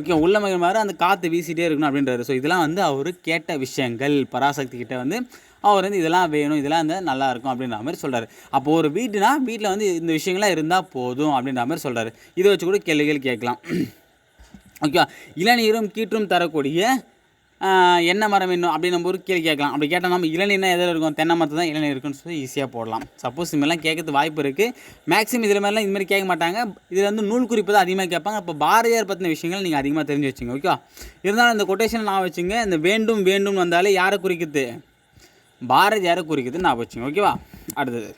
ஓகே உள்ள மகிழுமாறு அந்த காற்று வீசிட்டே இருக்கணும் அப்படின்றாரு. ஸோ இதெல்லாம் வந்து அவர் கேட்ட விஷயங்கள். பராசக்தி கிட்ட வந்து அவர் வந்து இதெல்லாம் வேணும் இதெல்லாம் வந்து நல்லா இருக்கும் அப்படின்ற மாதிரி சொல்கிறார் அப்போ ஒரு வீடுனா வீட்டில் வந்து இந்த விஷயங்கள்லாம் இருந்தால் போதும் அப்படின்ற மாதிரி சொல்கிறாரு இதை வச்சு கூட கேள்விகள் கேட்கலாம். ஓகேவா? இளநீரும் கீற்றும் தரக்கூடிய என்ன மரம் வேணும் அப்படின்னு நம்ம ஒரு கேள்வி கேட்கலாம். அப்படி கேட்டால் நம்ம இளநீர்னா எதில் இருக்கும்? தென்னை மரத்து தான் இளநீர் இருக்குன்னு சொல்லி ஈஸியாக போடலாம். சப்போஸ் இதுமாதிரிலாம் கேட்கறது வாய்ப்பு இருக்குது மேக்ஸிமம் இதில் மாதிரிலாம் இது மாதிரி கேட்க மாட்டாங்க. இதில் வந்து நூல் குறிப்பு தான் அதிகமாக கேட்பாங்க. அப்போ பாரதியார் பற்றின விஷயங்கள் நீங்கள் அதிகமாக தெரிஞ்சு வச்சுங்க ஓகேவா? இருந்தாலும் இந்த கொட்டேஷன் நான் வச்சுங்க இந்த வேண்டும் வேண்டும் வந்தாலே யாரை குறிக்குது? பாரதியாரை குறிக்குது நான் வச்சுங்க ஓகேவா? அடுத்தது.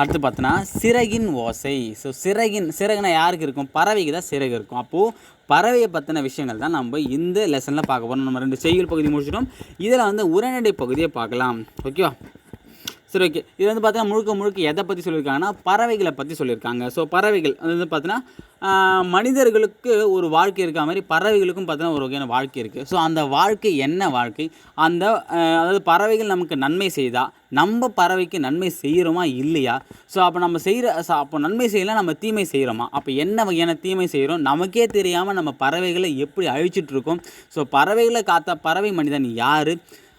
அடுத்து பார்த்தோன்னா சிறகின் ஓசை. ஸோ சிறகின் சிறகுனா யாருக்கு இருக்கும்? பறவைக்கு தான் சிறகு இருக்கும். அப்போது பறவையை பற்றின விஷயங்கள் தான் நம்ம இந்த லெசனில் பார்க்க போகிறோம் நம்ம ரெண்டு செய்யுள் பகுதி முடிச்சிட்டோம். இதில் வந்து உரைநடை பகுதியை பார்க்கலாம். ஓகேவா? சரி ஓகே இது வந்து பார்த்தீங்கன்னா முழுக்க முழுக்க எதை பற்றி சொல்லியிருக்காங்கன்னா பறவைகளை பற்றி சொல்லியிருக்காங்க. ஸோ பறவைகள் அது வந்து பார்த்தீங்கன்னா மனிதர்களுக்கு ஒரு வாழ்க்கை இருக்க மாதிரி பறவைகளுக்கும் பார்த்தீங்கன்னா ஒரு வகையான வாழ்க்கை இருக்குது ஸோ அந்த வாழ்க்கை என்ன வாழ்க்கை? அந்த அதாவது பறவைகள் நமக்கு நன்மை செய்தா? நம்ம பறவைக்கு நன்மை செய்கிறோமா இல்லையா? ஸோ அப்போ நம்ம செய்கிற அப்போ நன்மை செய்யலாம் நம்ம தீமை செய்கிறோமா அப்போ என்ன வகையான தீமை செய்கிறோம் நமக்கே தெரியாமல் நம்ம பறவைகளை எப்படி அழிச்சிட்ருக்கோம் ஸோ பறவைகளை காத்த பறவை மனிதன் யார்?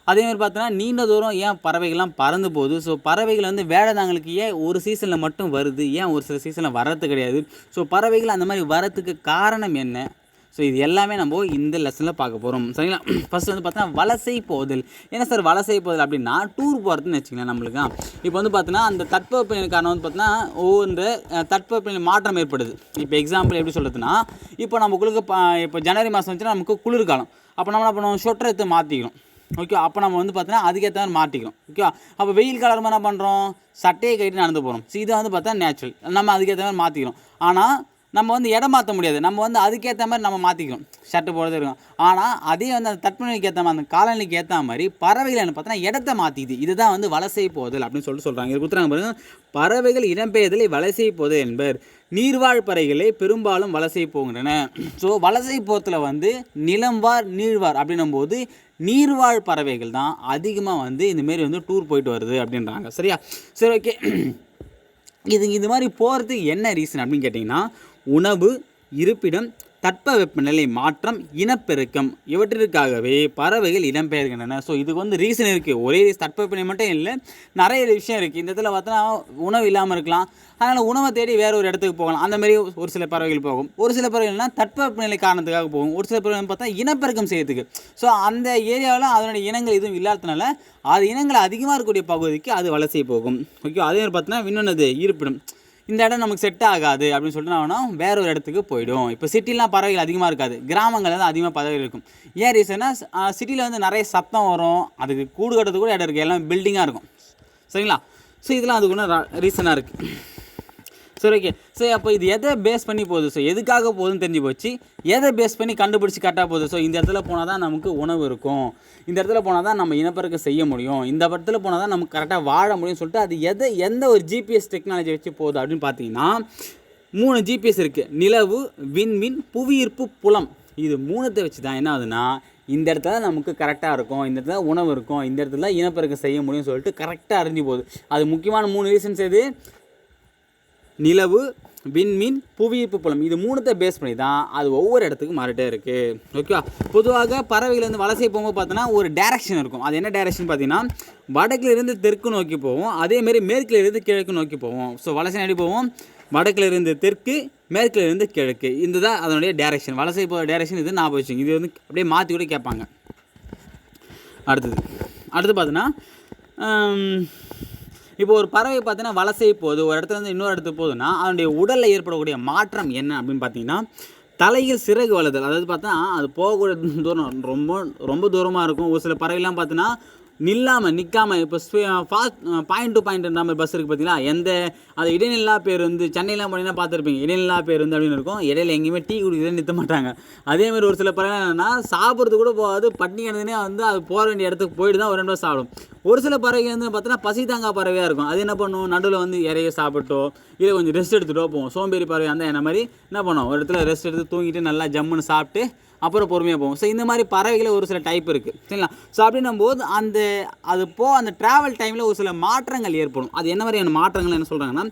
அதே மாதிரி பார்த்தோன்னா நீண்ட தூரம் ஏன் பறவைகள்லாம் பறந்து போகுது? ஸோ பறவைகள் வந்து வேடதாங்களுக்கு ஏன் ஒரு சீசனில் மட்டும் வருது? ஏன் ஒரு சில சீசனில் வர்றது கிடையாது? ஸோ பறவைகள் அந்த மாதிரி வரத்துக்கு காரணம் என்ன? ஸோ இது எல்லாமே நம்ம இந்த லெசனில் பார்க்க போகிறோம் சரிங்களா? ஃபஸ்ட் வந்து பார்த்தோன்னா வலசை போதல். என்ன சார் வலசை போதல் அப்படின்னா டூர் போகிறதுன்னு வச்சுக்கலாம் நம்மளுக்கு. இப்போ வந்து பார்த்தோன்னா அந்த தட்பவெப்பநிலை காரணம் வந்து பார்த்தோன்னா ஒவ்வொரு தட்பவெப்பநிலை மாற்றம் ஏற்படுது. இப்போ எக்ஸாம்பிள் எப்படி சொல்கிறதுனா இப்போ நமக்குள்ளுக்கு ப- இப்போ ஜனவரி மாதம் வந்துச்சுன்னா நமக்கு குளிர்காலம். அப்போ நம்ம என்ன பண்ணுவோம்? ஸ்வெட்டர் எடுத்து மாற்றிக்கணும் ஓகே அப்போ நம்ம வந்து பார்த்தீங்கன்னா அதுக்கேற்ற மாதிரி மாட்டிக்கிறோம் ஓகே அப்போ வெயில் காலமாக என்ன பண்ணுறோம் சட்டையை கட்டி நடந்து போகிறோம் ஸோ இது வந்து பார்த்தா நேச்சுரல் நம்ம அதுக்கேற்ற மாதிரி மாற்றிக்கிறோம் ஆனால் நம்ம வந்து இடம் மாற்ற முடியாது. நம்ம வந்து அதுக்கேற்ற மாதிரி நம்ம மாற்றிக்கணும் ஷர்ட்டு போடுறது இருக்கும் ஆனால் அதே வந்து அந்த தட்பநிலைக்கு ஏற்ற மாதிரி அந்த காலநிலைக்கு ஏற்ற மாதிரி பறவைகள் என்ன பார்த்தோன்னா இடத்த மாற்றிக்குது இதுதான் வந்து வலசை போதல் அப்படின்னு சொல்லிட்டு சொல்கிறாங்க இது கொடுத்துறாங்க பாருங்க. பறவைகள் இடம்பெயர்தலை வலசை போதல் என்பர். நீர்வாழ் பறவைகளே பெரும்பாலும் வலசை போகின்றன. ஸோ வலசை போத்தில் வந்து நிலம்வார் நீர்வார் அப்படின்னும் போது நீர்வாழ் பறவைகள் தான் அதிகமாக வந்து இந்தமாரி வந்து டூர் போயிட்டு வருது அப்படின்றாங்க. சரியா? சரி ஓகே இது இது மாதிரி போகிறதுக்கு என்ன ரீசன் அப்படின்னு கேட்டிங்கன்னா உணவு இருப்பிடம் தட்பவெப்பநிலை மாற்றம் இனப்பெருக்கம் இவற்றிற்காகவே பறவைகள் இடம்பெயர்கின்றன. ஸோ இதுக்கு வந்து ரீசன் இருக்குது ஒரே தட்பவெப்பநிலை மட்டும் இல்லை நிறைய விஷயம் இருக்குது இந்த இடத்துல பார்த்தோன்னா உணவு இல்லாமல் இருக்கலாம். அதனால் உணவை தேடி வேறு ஒரு இடத்துக்கு போகலாம். அந்தமாரி ஒரு சில பறவைகள் போகும். ஒரு சில பறவைகள்னால் தட்பவெப்பநிலை காரணத்துக்காக போகும். ஒரு சில பறவைகள் பார்த்தா இனப்பெருக்கம் செய்யறதுக்கு. ஸோ அந்த ஏரியாவில் அதனுடைய இனங்கள் எதுவும் இல்லாததுனால அது இனங்கள் அதிகமாக இருக்கக்கூடிய பகுதிக்கு அது வலசை போகும். ஓகே அதே மாதிரி பார்த்தோன்னா இன்னொன்று இருப்பிடம். இந்த இடம் நமக்கு செட் ஆகாது அப்படின்னு சொல்லிட்டு நான் வேணா வேற ஒரு இடத்துக்கு போயிடும். இப்போ சிட்டிலாம் பறவைகள் அதிகமாக இருக்காது. கிராமங்களில் தான் அதிகமாக பறவைகள் இருக்கும். ஏன் ரீசன்னா சிட்டியில் வந்து நிறைய சத்தம் வரும். அதுக்கு கூடு கட்டுறதுக்கு கூட இடம் இருக்குது எல்லாம் பில்டிங்காக இருக்கும். சரிங்களா? ஸோ இதெல்லாம் அதுக்கு ஒன்றும் ரீசனாக இருக்குது சரி ஓகே சரி அப்போ இது எதை பேஸ் பண்ணி போகுது? ஸோ எதுக்காக போகுதுன்னு தெரிஞ்சு போச்சு. எதை பேஸ் பண்ணி கண்டுபிடிச்சி கரெக்டாக போகுது? ஸோ இந்த இடத்துல போனால் தான் நமக்கு உணவு இருக்கும். இந்த இடத்துல போனால் தான் நம்ம இனப்பெருக்கம் செய்ய முடியும். இந்த இடத்துல போனால் தான் நமக்கு கரெக்டாக வாழ முடியும்னு சொல்லிட்டு அது எதை எந்த ஒரு ஜிபிஎஸ் டெக்னாலஜி வச்சு போகுது அப்படின்னு பார்த்தீங்கன்னா மூணு ஜிபிஎஸ் இருக்குது நிலவு விண்மீன் புவியீர்ப்பு புலம். இது மூணுத்தை வச்சு தான் என்ன ஆகுதுன்னா இந்த இடத்துல நமக்கு கரெக்டாக இருக்கும். இந்த இடத்துல உணவு இருக்கும். இந்த இடத்துல இனப்பெருக்கம் செய்ய முடியும்னு சொல்லிட்டு கரெக்டாக அறிஞ்சு போகுது. அது முக்கியமான மூணு ரீசன்ஸ் எது? நிலவு விண்மீன் புவியீர்ப்பு புலம். இது மூணுத்தை பேஸ் பண்ணி தான் அது ஒவ்வொரு இடத்துக்கும் மாறிட்டே இருக்குது ஓகேவா பொதுவாக பறவைகள்லேருந்து வலசை போகும்போது பார்த்தோன்னா ஒரு டேரக்ஷன் இருக்கும். அது என்ன டேரக்ஷன் பார்த்தீங்கன்னா வடக்கிலிருந்து தெற்கு நோக்கி போவோம். அதேமாரி மேற்கிலிருந்து கிழக்கு நோக்கி போவோம். ஸோ வலசை நடி போவோம். வடக்கிலிருந்து தெற்கு மேற்கிலிருந்து கிழக்கு. இந்த தான் அதனுடைய டேரக்ஷன் வலசை போகிற டேரக்ஷன் இது ஞாபகம் வச்சுங்க இது வந்து அப்படியே மாற்றி கூட கேட்பாங்க. அடுத்தது. அடுத்து பார்த்தோன்னா இப்போ ஒரு பறவை பார்த்தீங்கன்னா வலசை போகுது ஒரு இடத்துல இருந்து இன்னொரு இடத்துக்கு போகுதுன்னா அதனுடைய உடலில் ஏற்படக்கூடிய மாற்றம் என்ன அப்படின்னு பார்த்தீங்கன்னா தலையில் சிறகு வளர்தல். அதாவது பார்த்தா அது போகக்கூடிய தூரம் ரொம்ப ரொம்ப தூரமாக இருக்கும். ஒரு சில பறவைலாம் பார்த்தீங்கன்னா நில்லாமல் நிற்காம இப்போ ஃபாஸ்ட் பாயிண்ட் டு பாயிண்ட் மாதிரி பஸ் இருக்குது பார்த்தீங்களா எந்த அது இடைநிலா பேர் வந்து சென்னையெலாம் போனீங்கன்னா பார்த்துருப்பீங்க. இடநில்லா பேர் வந்து அப்படின்னு இருக்கும். இடையில எங்கேயுமே டீ குடிக்கிறதே நிறுத்த மாட்டாங்க. அதே மாதிரி ஒரு சில பறவை என்னென்னா சாப்பிட்றது கூட போகாது. பட்டினி கிடந்தனே வந்து அது போக வேண்டிய இடத்துக்கு போயிட்டு தான் ஒரு ரெண்டு வாரம் சாப்பிடும். ஒரு சில பறவை வந்து பார்த்தீங்கன்னா பசி தாங்கா பறவையாக இருக்கும். அது என்ன பண்ணும்? நடுவில் வந்து இறைய சாப்பிட்டோ இல்லை கொஞ்சம் ரெஸ்ட் எடுத்துகிட்டோ போவோம். சோம்பேறி பறவை அந்த என்ன மாதிரி என்ன பண்ணுவோம் ஒரு இடத்துல ரெஸ்ட் எடுத்து தூங்கிட்டு நல்லா ஜம்முன்னு சாப்பிட்டு அப்புறம் பொறுமையாக போகும் ஸோ இந்த மாதிரி பறவைகளை ஒரு சில டைப் இருக்குது சரிங்களா? ஸோ அப்படின்னும் போது அந்த அது போ அந்த ட்ராவல் டைமில் ஒரு சில மாற்றங்கள் ஏற்படும். அது என்ன மாதிரியான மாற்றங்கள் என்ன சொல்கிறாங்கன்னா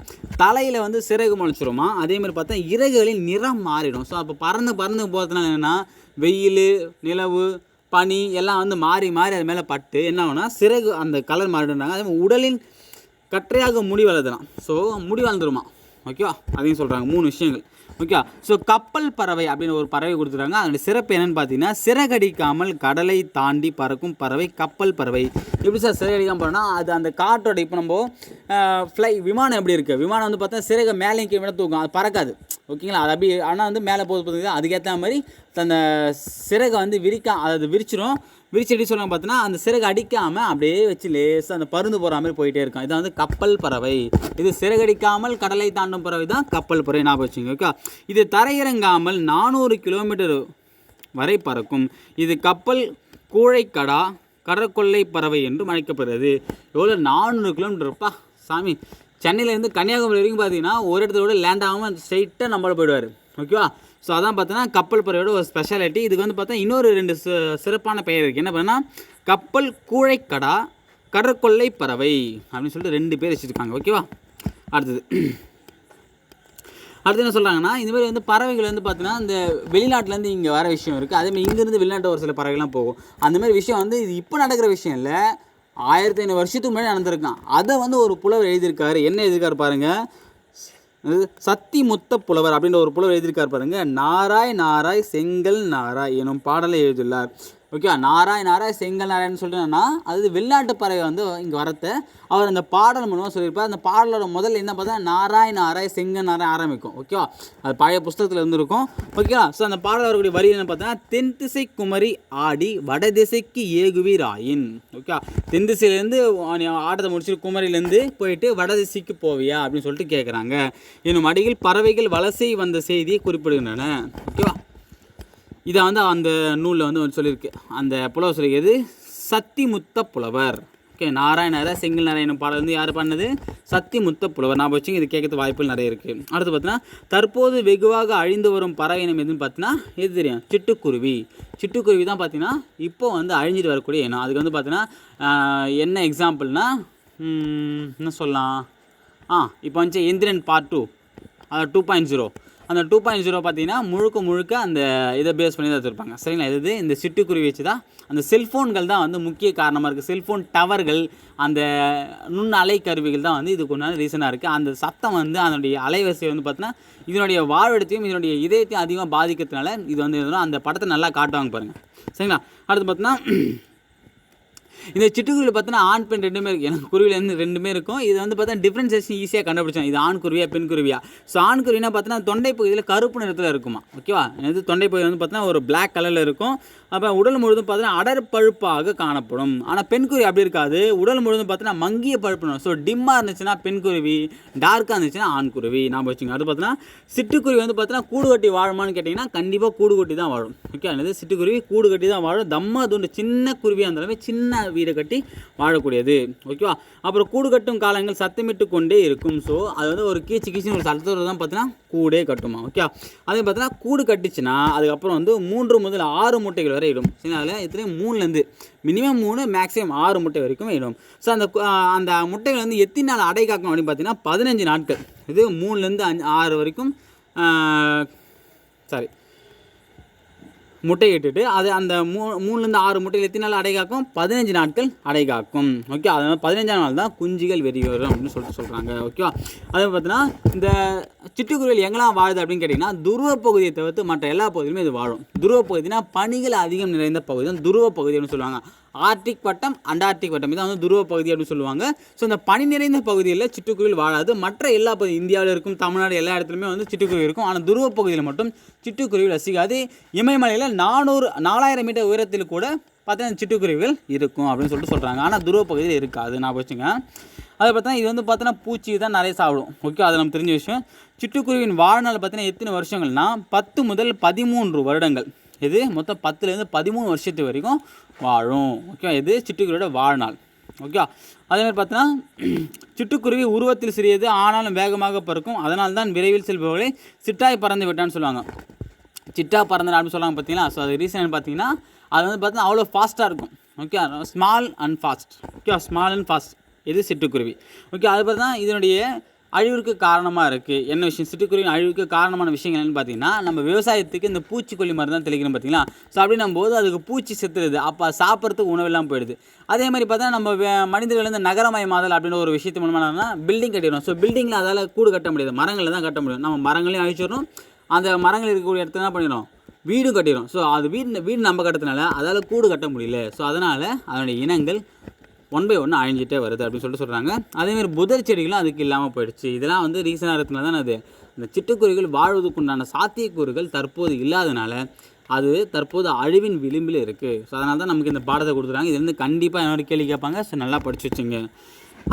தலையில் வந்து சிறகு முளைச்சிருமா அதே மாதிரி பார்த்தா இறகுகளின் நிறம் மாறிடும். ஸோ அப்போ பறந்து பறந்து போகிறதுனால என்னென்னா வெயில் நிலவு பனி எல்லாம் வந்து மாறி மாறி அது மேலே பட்டு என்ன ஆகுனா சிறகு அந்த கலர் மாறிடுறாங்க அதே மாதிரி உடலின் கற்றையாக முடி வளர்தலாம். ஸோ முடி வளர்ந்துருமா? ஓகேவா அதையும் சொல்கிறாங்க மூணு விஷயங்கள். ஓகே ஸோ கப்பல் பறவை அப்படின்னு ஒரு பறவை கொடுத்துருக்காங்க. அதனுடைய சிறப்பு என்னென்னு பார்த்தீங்கன்னா சிறகடிக்காமல் கடலை தாண்டி பறக்கும் பறவை கப்பல் பறவை. எப்படி சார் சிறகடிக்காமல் பறவைனா அது அந்த காற்றோட இப்போ நம்ம ஃப்ளை விமானம் எப்படி இருக்குது விமானம் வந்து பார்த்தா சிறக மேலே கீழே தூக்கும். அது பறக்காது. ஓகேங்களா? அது அப்படி ஆனால் வந்து மேலே போகுது பார்த்தீங்கன்னா அதுக்கேற்ற மாதிரி அந்த சிறகை வந்து விரிக்க அது விரிச்சிடும் விரிச்சு எப்படி சொல்லுவாங்க பார்த்தீங்கன்னா அந்த சிறகு அடிக்காமல் அப்படியே வச்சு லேசாக அந்த பருந்து போகிற மாதிரி போயிட்டே இருக்கும். இது வந்து கப்பல் பறவை. இது சிறகடிக்காமல் கடலை தாண்டும் பறவை தான் கப்பல் பறவை ஞாபகம் வச்சுங்க ஓகே இது தரையிறங்காமல் நானூறு கிலோமீட்டர் வரை பறக்கும். இது கப்பல் கூழைக்கடா கடற்கொள்ளை பறவை என்றும் அழைக்கப்படுகிறது. எவ்வளோ நானூறு கிலோமீட்டர்ப்பா சாமி. சென்னையிலேருந்து கன்னியாகுமரி வரைக்கும் பார்த்தீங்கன்னா ஒரு இடத்துல லேண்ட் ஆகாமல் ஸ்ட்ரைட்டாக நம்மள போயிடுவார் ஓகேவா ஸோ அதான் பார்த்தீங்கன்னா கப்பல் பறவையோட ஒரு ஸ்பெஷாலிட்டி இதுக்கு வந்து பார்த்தா இன்னொரு ரெண்டு சிறப்பான பெயர் இருக்குது என்ன பண்ணா கப்பல் கூழைக்கடா கடற்கொள்ளை பறவை அப்படின்னு சொல்லிட்டு ரெண்டு பேர் வச்சுருக்காங்க. ஓகேவா அடுத்தது. அடுத்து என்ன சொல்கிறாங்கன்னா இந்த மாதிரி வந்து பறவைகள் வந்து பார்த்தீங்கன்னா இந்த வெளிநாட்டிலேருந்து இங்கே வர விஷயம் இருக்குது அதேமாதிரி இங்கேருந்து வெளிநாட்டு ஒரு சில பறவைகள்லாம் போகும். அந்த மாதிரி விஷயம் வந்து இது இப்போ நடக்கிற விஷயம் இல்லை. ஆயிரத்தி ஐநூறு வருஷத்துக்கு முன்னாடி நடந்திருக்கான். அதை வந்து ஒரு புலவர் எழுதியிருக்காரு. என்ன எழுதியிருக்காரு பாருங்கள் சத்தி முத்த புலவர் அப்படின்ற ஒரு புலவர் எழுதியிருக்கார் பாருங்க. நாராய் நாராய் செங்கல் நாராய் எனும் பாடலை எழுதியுள்ளார். ஓகேவா நாராய் நாராய் செங்கல் நாராயண் சொல்லிட்டுனா அது வெளிநாட்டு பறவை வந்து இங்கே வரத்த அவர் அந்த பாடல் மூலமாக சொல்லியிருப்பார். அந்த பாடலோட முதல்ல என்ன பார்த்தா நாராய் நாராய் செங்கல் நாராய் ஆரம்பிக்கும். ஓகேவா அது பழைய புஸ்தகத்தில் இருந்திருக்கும். ஓகேவா ஸோ அந்த பாடல் வரக்கூடிய வரி என்ன பார்த்தா தென் திசை குமரி ஆடி வட திசைக்கு ஏகுவீர் ஓகே தென் திசையிலேருந்து ஆட்டத்தை முடிச்சுட்டு குமரியிலேருந்து போயிட்டு வட திசைக்கு போவியா? அப்படின்னு சொல்லிட்டு கேட்குறாங்க இன்னும் அடியில் பறவைகள் வலசை வந்த செய்தியை குறிப்பிடுகின்றன. ஓகேவா இதை வந்து அந்த நூலில் வந்து ஒன்று சொல்லியிருக்கு. அந்த புலவர் சொல்லிக்கிறது சத்திமுத்த புலவர். ஓகே நாராயணர செங்கல் நாராயணன் பாடல் வந்து யார் பண்ணது சத்திமுத்த புலவர். நான் வச்சுங்க இது கேட்கறது வாய்ப்புகள் நிறைய இருக்குது அடுத்து பார்த்தீங்கன்னா தற்போது வெகுவாக அழிந்து வரும் பறவை இனம் எதுன்னு பார்த்தீங்கன்னா எது தெரியும்? சிட்டுக்குருவி. சிட்டுக்குருவி தான் பார்த்தீங்கன்னா இப்போ வந்து அழிஞ்சிட்டு வரக்கூடிய இனம். அதுக்கு வந்து பார்த்தீங்கன்னா என்ன எக்ஸாம்பிள்னா என்ன சொல்லலாம்? ஆ இப்போ வந்து Enthiran part two two point zero அந்த டூ பாயிண்ட் ஜீரோ பார்த்தீங்கன்னா முழுக்க முழுக்க அந்த இதை பேஸ் பண்ணி தான் எடுத்திருப்பாங்க சரிங்களா? இது இந்த சிட்டுக்குருவி வச்சு தான். அந்த செல்ஃபோன்கள் தான் வந்து முக்கிய காரணமாக இருக்குது செல்ஃபோன் டவர்கள் அந்த நுண் அலை கருவிகள் தான் வந்து இதுக்கு உண்டான ரீசனாக இருக்குது அந்த சத்தம் வந்து அதனுடைய அலைவரிசை வந்து பார்த்தீங்கன்னா இதனுடைய வாழ்விடத்தையும் இதனுடைய இதயத்தையும் அதிகமாக பாதிக்கிறதுனால இது வந்து அந்த படத்தை நல்லா காட்டுவாங்க பாருங்கள் சரிங்களா? அடுத்து பார்த்தீங்கன்னா இந்த சிட்டுக்குருவி பார்த்தோன்னா ஆண் பெண் ரெண்டுமே இருக்குது எனக்கு குருவியில் இருந்து ரெண்டுமே இருக்கும். இது வந்து பார்த்தா டிஃப்ரென்சேஷன் ஈஸியாக கண்டுபிடிச்சோம் இது ஆண் குருவியா பெண் குருவியா? ஸோ ஆண் குருவினா பார்த்தோன்னா தொண்டை பகுதியில் கருப்பு நிறத்தில் இருக்குமா? ஓகேவா இது தொண்டை பகுதி வந்து பார்த்தோன்னா ஒரு பிளாக் கலரில் இருக்கும். அப்போ உடல் முழுதும் பார்த்தோன்னா அடற்பழுப்பாக காணப்படும். ஆனால் பெண் குருவி அப்படி இருக்காது. உடல் முழுதும் பார்த்தீங்கன்னா மங்கிய பழுப்பு ஸோ டிம்மாக இருந்துச்சுன்னா பெண் குருவி டார்க்காக இருந்துச்சுன்னா ஆண் குருவி. நான் வச்சுங்க அது பார்த்தோன்னா சிட்டுக்குருவி வந்து பார்த்தோன்னா கூடு கட்டி வாழுமான்னு கேட்டிங்கன்னா கண்டிப்பாக கூடு கட்டி தான் வாழும். ஓகே அது சிட்டுக்குருவி கூடு கட்டி தான் வாழும். தம்மா துண்டு சின்ன குருவியாக இருந்தாலுமே சின்ன வீடு கட்டி வாழக்கூடியது. ஓகேவா? அப்புறம் கூடு கட்டும் காலங்கள் சத்தமிட்டு கொண்டே இருக்கும். ஸோ அது வந்து ஒரு கீச்சு கீச்சுன்னு ஒரு சத்தத்தோடு தான் பார்த்தீங்கன்னா கூடே கட்டுமா? ஓகே அதே பார்த்தீங்கன்னா கூடு கட்டுச்சுன்னா அதுக்கப்புறம் வந்து மூன்று முதல் ஆறு முட்டைகள் வரை இடும். சரி அதில் எத்தனையும் மூணுலேருந்து மினிமம் மூணு மேக்ஸிமம் ஆறு முட்டை வரைக்கும் இடும். ஸோ அந்த அந்த முட்டைகள் வந்து எத்தனை நாள் அடை காக்கும் அப்படின்னு பார்த்தீங்கன்னா பதினஞ்சு நாட்கள். இது மூணுலேருந்து அஞ்சு ஆறு வரைக்கும் சாரி முட்டையிட்டுட்டு அது அந்த மூ மூணுலேருந்து ஆறு முட்டையில் எத்தனை நாள் அடை காக்கும் பதினஞ்சு நாட்கள் அடை காக்கும் ஓகே அதனால் பதினஞ்சாம் நாள் தான் குஞ்சுகள் வெளிவரும் அப்படின்னு சொல்லிட்டு சொல்கிறாங்க ஓகேவா? அதே பார்த்தீங்கன்னா இந்த சிட்டுக்குருவிகள் எங்கெல்லாம் வாழுது அப்படின்னு கேட்டிங்கன்னா துருவ பகுதியை தவிர்த்து மற்ற எல்லா பகுதியிலுமே இது வாழும். துருவ பகுதினா பனிகள் அதிகம் நிறைந்த பகுதி தான் துருவ பகுதி அப்படின்னு சொல்லுவாங்க. ஆர்டிக் வட்டம் அண்டார்டிக் வட்டம். இதான் வந்து துருவ பகுதி அப்படின்னு சொல்லுவாங்க. ஸோ இந்த பனி நிறைந்த பகுதியில் சிட்டுக்குருவில் வாழாது. மற்ற எல்லா பகுதி இந்தியாவில் இருக்கும் தமிழ்நாடு எல்லா இடத்துலையுமே வந்து சிட்டுக்குருவி இருக்கும். ஆனால் துருவ பகுதியில் மட்டும் சிட்டுக்குருவி ரசிக்காது இமயமலையில் நானூறு நாலாயிரம் மீட்டர் உயரத்தில் கூட பார்த்தீங்கன்னா சிட்டுக்குருவிகள் இருக்கும் அப்படின்னு சொல்லிட்டு சொல்கிறாங்க ஆனால் துருவ பகுதியில் இருக்காது. நான் வச்சுங்க அதை பார்த்தா இது வந்து பார்த்தோன்னா பூச்சி தான் நிறைய சாப்பிடும். ஓகே அது நம்ம தெரிஞ்ச விஷயம். சிட்டுக்குருவியின் வாழ்நாள் பார்த்தீங்கன்னா எத்தனை வருஷங்கள்னா பத்து முதல் பதிமூன்று வருடங்கள். இது மொத்தம் பத்துலேருந்து பதிமூணு வருஷத்து வரைக்கும் வாழும். ஓகே இது சிட்டுக்குருவியோட வாழ்நாள். ஓகே அதேமாதிரி பார்த்தோன்னா சிட்டுக்குருவி உருவத்தில் சிறியது ஆனாலும் வேகமாக பறக்கும். அதனால் தான் விரைவில் செல்பவர்களை சிட்டாய் பறந்து விட்டான்னு சொல்லுவாங்க. சிட்டா பறந்து அப்படின்னு சொல்லுவாங்க பார்த்தீங்களா? ஸோ அது ரீசன் பார்த்தீங்கன்னா அது வந்து பார்த்தீங்கன்னா அவ்வளோ ஃபாஸ்ட்டாக இருக்கும். Okay small and fast okay small and fast இது சிட்டுக்குருவி. ஓகே அது பார்த்தா இதனுடைய அழிவுக்கு காரணமாக இருக்குது என்ன விஷயம்? சிட்டுக்குருவின் அழிவுக்கு காரணமான விஷயங்கள் என்னென்னு பார்த்தீங்கன்னா நம்ம விவசாயத்துக்கு இந்த பூச்சிக்கொல்லி மருந்து தான் தெளிக்கிறோம் பார்த்தீங்களா? ஸோ அப்படின்னும் போது அதுக்கு பூச்சி செத்துருது. அப்போ சாப்பிட்றதுக்கு உணவெல்லாம் போயிடுது. அதே மாதிரி பார்த்தா நம்ம மனிதர்கள் வந்து நகரமயமாதல் அப்படின்ற ஒரு விஷயத்து மூலமாக பில்டிங் கட்டிடுறோம் ஸோ பில்டிங்கில் அதால் கூடு கட்ட முடியாது. மரங்களில் தான் கட்ட முடியும். நம்ம மரங்களையும் அழிச்சிடணும் அந்த மரங்கள் இருக்கக்கூடிய இடத்துல என்ன பண்ணிடும் வீடும் கட்டிடும் ஸோ அது வீடு வீடு நம்ம கட்டுறதுனால அதால் கூடு கட்ட முடியல. ஸோ அதனால் அதனுடைய இனங்கள் ஒன் பை ஒன்று அழிஞ்சிட்டே வருது அப்படின்னு சொல்லிட்டு சொல்கிறாங்க அதேமாதிரி புதர் செடிகளும் அதுக்கு இல்லாமல் போயிடுச்சு. இதெல்லாம் வந்து ரீசனாக இருக்கிறதுனால தான் அது. இந்த சிட்டுக்குருவிகள் வாழ்வதற்குண்டான சாத்தியக்கூறுகள் தற்போது இல்லாதனால அது தற்போது அழிவின் விளிம்பில் இருக்குது ஸோ அதனால தான் நமக்கு இந்த பாடத்தை கொடுத்துருக்காங்க இதுலேருந்து கண்டிப்பாக என்னோட கேள்வி கேட்பாங்க. ஸோ நல்லா படிச்சு வச்சுங்க.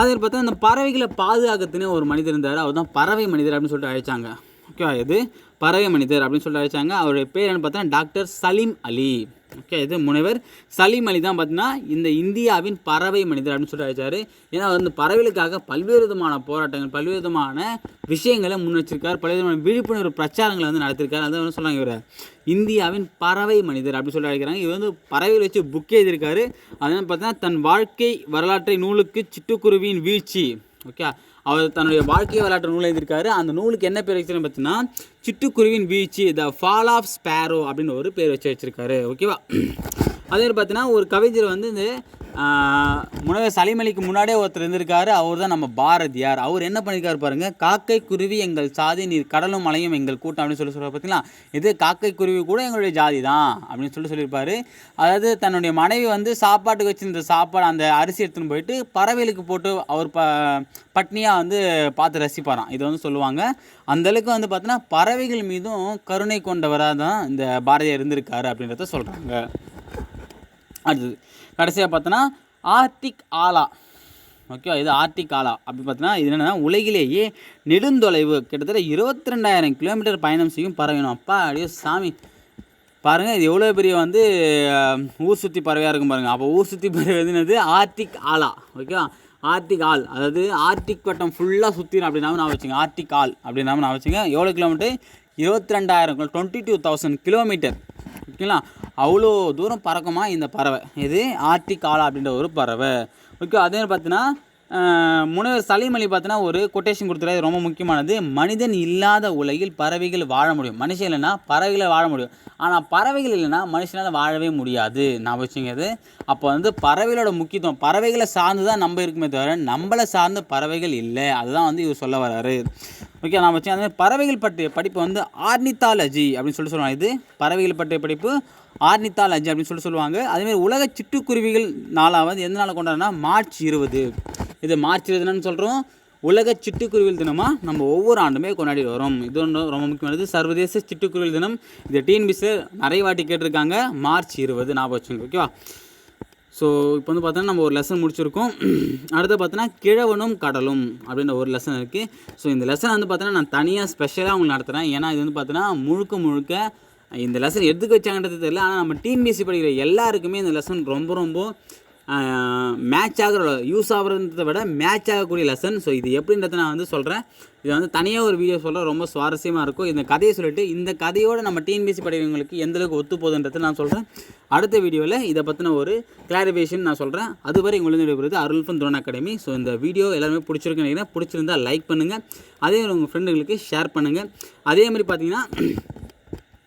அதே பார்த்தா இந்த பறவைகளை பாதுகாக்கத்துனே ஒரு மனிதர் இருந்தார். அவர் தான் பறவை மனிதர் அப்படின்னு சொல்லிட்டு அழைச்சாங்க. ஓகேவா இது பறவை மனிதர் அப்படின்னு சொல்லிட்டு அழைச்சாங்க. அவருடைய பேர் என்ன பார்த்தா டாக்டர் சலீம் அலி. ஓகே இது முனைவர் சலீம் அலி தான் பார்த்தீங்கன்னா இந்த இந்தியாவின் பறவை மனிதர் அப்படின்னு சொல்லிட்டு அழைச்சாரு. ஏன்னா அவர் வந்து பறவைகளுக்காக பல்வேறு விதமான போராட்டங்கள் பல்வேறு விதமான விஷயங்களை முன்னெச்சிருக்கார் பல்வேறு விதமான விழிப்புணர்வு பிரச்சாரங்களை வந்து நடத்திருக்காரு. அதை வந்து சொன்னாங்க இவர். இந்தியாவின் பறவை மனிதர் அப்படின்னு சொல்லி அழைக்கிறாங்க. இவர் வந்து பறவைகள் வச்சு புக் எழுதியிருக்காரு. அதனால் பார்த்தீங்கன்னா தன் வாழ்க்கை வரலாற்றை நூலுக்கு சிட்டுக்குருவியின் வீழ்ச்சி. ஓகே அவர் தன்னுடைய வாழ்க்கை வரலாற்று நூல் எழுதியிருக்காரு. அந்த நூலுக்கு என்ன பேர் வச்சுன்னு பார்த்தீங்கன்னா சிட்டுக்குருவின் வீழ்ச்சி த ஃபால் ஆஃப் ஸ்பேரோ அப்படின்னு ஒரு பேர் வச்சு வச்சுருக்காரு. ஓகேவா அதே பார்த்தீங்கன்னா ஒரு கவிஞர் வந்து இந்த ஆஹ், முனைவர் சலிமலிக்கு முன்னாடியே ஒருத்தர் இருந்திருக்காரு. அவர் தான் நம்ம பாரதியார். அவர் என்ன பண்ணியிருக்காரு பாருங்கள் காக்கை குருவி எங்கள் சாதி நீர் கடலும் மலையும் எங்கள் கூட்டம் அப்படின்னு சொல்லி சொல்கிறார் பார்த்தீங்களா இது காக்கை குருவி கூட எங்களுடைய ஜாதி தான் அப்படின்னு சொல்லி சொல்லியிருப்பார். அதாவது தன்னுடைய மனைவி வந்து சாப்பாட்டுக்கு வச்சுருந்த சாப்பாடு அந்த அரிசி எடுத்துன்னு போயிட்டு பறவைகளுக்கு போட்டு அவர் ப பட்னியாக வந்து பார்த்து ரசிப்பாராம். இதை வந்து சொல்லுவாங்க. அந்தளவுக்கு வந்து பார்த்தோன்னா பறவைகள் மீதும் கருணை கொண்டவராக தான் இந்த பாரதியார் இருந்திருக்காரு அப்படின்றத சொல்கிறாங்க அடுத்தது கடைசியாக பார்த்தோன்னா ஆர்டிக் ஆலா. ஓகேவா இது ஆர்டிக் ஆலா. அப்படி பார்த்தோன்னா இது என்னென்னா உலகிலேயே நெடுந்தொலைவு கிட்டத்தட்ட இருபத்தி ரெண்டாயிரம் கிலோமீட்டர் பயணம் செய்யும் பறவைணும் அப்பா அடியோ சாமி. பாருங்கள் இது எவ்வளோ பெரிய வந்து ஊர் சுற்றி பறவையாக இருக்கும் பாருங்கள் அப்போ ஊர் சுற்றி பறவை என்னது? ஆர்டிக் ஆலா. ஓகேவா? ஆர்டிக் ஆல் அதாவது ஆர்டிக் வட்டம் ஃபுல்லாக சுற்றிடும் அப்படின்னா நான் வச்சுங்க ஆர்டிக் ஆல் அப்படின்னா நான் வச்சுங்க எவ்வளோ கிலோமீட்டர் இருபத்தி ரெண்டாயிரம் டுவெண்ட்டி டூ தௌசண்ட் கிலோமீட்டர் ஓகேங்களா? அவ்வளோ தூரம் பறக்குமா இந்த பறவை? இது ஆர்டிக் ஆலா அப்படின்ற ஒரு பறவை. ஓகே அதே பார்த்தீங்கன்னா முனைவர் சலீம் அலி பார்த்தீங்கன்னா ஒரு கொட்டேஷன் கொடுத்துருக்காரு ரொம்ப முக்கியமானது. மனிதன் இல்லாத உலகில் பறவைகள் வாழ முடியும். மனுஷன் இல்லைன்னா பறவைகளை வாழ முடியும். ஆனால் பறவைகள் இல்லைன்னா மனுஷனால் வாழவே முடியாது. நான் வச்சுங்கிறது அப்போ வந்து பறவைகளோட முக்கியத்துவம் பறவைகளை சார்ந்து தான் நம்ம இருக்குமே தவிர நம்மளை சார்ந்த பறவைகள் இல்லை. அதுதான் வந்து இவர் சொல்ல வர்றாரு ஓகே நான் வச்சேன் அதே மாதிரி பறவைகள் பற்றிய படிப்பு வந்து ஆர்னித்தாலஜி அப்படின்னு சொல்லி சொல்லுவாங்க. இது பறவைகள் பற்றிய படிப்பு. ஆர்னித்தாலஜி அப்படின்னு சொல்லி சொல்லுவாங்க. அதேமாதிரி உலக சிட்டுக்குருவிகள் நாளாவது எந்த நாளை கொண்டாடுனா மார்ச் இருபது. இது மார்ச் இருபதுன்னு சொல்கிறோம் உலக சிட்டுக்குருவிகள் தினமாக நம்ம ஒவ்வொரு ஆண்டுமே கொண்டாடி வரோம். இது ஒன்று ரொம்ப முக்கியமானது. சர்வதேச சிட்டுக்குருவிகள் தினம். இது டிஎன்பிசி நிறைய வாட்டி கேட்டிருக்காங்க. மார்ச் இருபது ஞாபகம் வச்சுங்க ஓகேவா ஸோ இப்போ வந்து பார்த்தோன்னா நம்ம ஒரு லெசன் முடிச்சிருக்கோம். அடுத்து பார்த்தோன்னா கிழவனும் கடலும் அப்படின்ற ஒரு லெசன் இருக்குது ஸோ இந்த லெசன் வந்து பார்த்தோன்னா நான் தனியாக ஸ்பெஷலாக உங்களுக்கு நடத்துகிறேன் ஏன்னா இது வந்து பார்த்தோன்னா முழுக்க முழுக்க இந்த லெசன் எதுக்கு வச்சாங்கன்றது தெரியல. ஆனால் நம்ம டிஎன்பிஎஸ்சி படிக்கிற எல்லாருக்குமே இந்த லெசன் ரொம்ப ரொம்ப மேட்ச் ஆகிற யூஸ் ஆகிறத விட மேட்ச் ஆகக்கூடிய லெசன் ஸோ இது எப்படின்றத நான் வந்து சொல்கிறேன் இதை வந்து தனியாக ஒரு வீடியோ சொல்கிறேன் ரொம்ப சுவாரஸ்யமாக இருக்கும். இந்த கதையை சொல்லிட்டு இந்த கதையோடு நம்ம டிஎன்பிஎஸ்சி படிக்கிறவங்களுக்கு எந்த அளவுக்கு ஒத்து போகுதுன்றதை நான் சொல்கிறேன் அடுத்த வீடியோவில் இதை பற்றின ஒரு கிளாரிஃபிகேஷன் நான் சொல்கிறேன் அதுவரை உங்களுக்கு விடைபெறுவது அருள்ஃபன் துரோன் அகாடமி ஸோ இந்த வீடியோ எல்லாருமே பிடிச்சிருக்குன்னு நினைக்கிறேன். பிடிச்சிருந்தா லைக் பண்ணுங்கள் அதே மாதிரி உங்கள் ஃப்ரெண்டுங்களுக்கு ஷேர் பண்ணுங்கள் அதே மாதிரி பார்த்தீங்கன்னா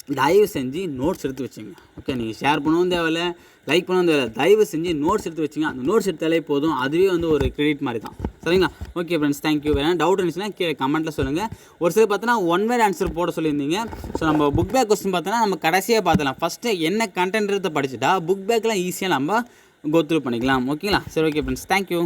தயவு செஞ்சு நோட்ஸ் எடுத்து வச்சுங்க. ஓகே நீங்கள் ஷேர் பண்ணவும் தேவையில்ல லைக் பண்ணவும் தேவையில்ல. தயவு செஞ்சு நோட்ஸ் எடுத்து வச்சுங்க. அந்த நோட்ஸ் எடுத்தாலே போதும். அதுவே வந்து ஒரு கிரெடிட் மாதிரி தான். சரிங்களா? ஓகே ஃப்ரெண்ட்ஸ் தேங்க்யூ வேறு டவுட் இருந்துச்சுன்னா கீழே கமெண்ட்டில் சொல்லுங்கள் ஒரு சிலர் பார்த்தோன்னா ஒன் வேர் ஆன்சர் போட சொல்லியிருந்தீங்க. ஸோ நம்ம புக் பேக் கொஸ்டின் பார்த்தோன்னா நம்ம கடைசியாக பார்த்தலாம் ஃபஸ்ட்டு என்ன கண்டென்ட்றதை படிச்சுட்டா புக் பேக்லாம் ஈஸியாக நம்ம கோத்ரூ பண்ணிக்கலாம். ஓகேங்களா சரி ஓகே ஃப்ரெண்ட்ஸ் தேங்க்யூ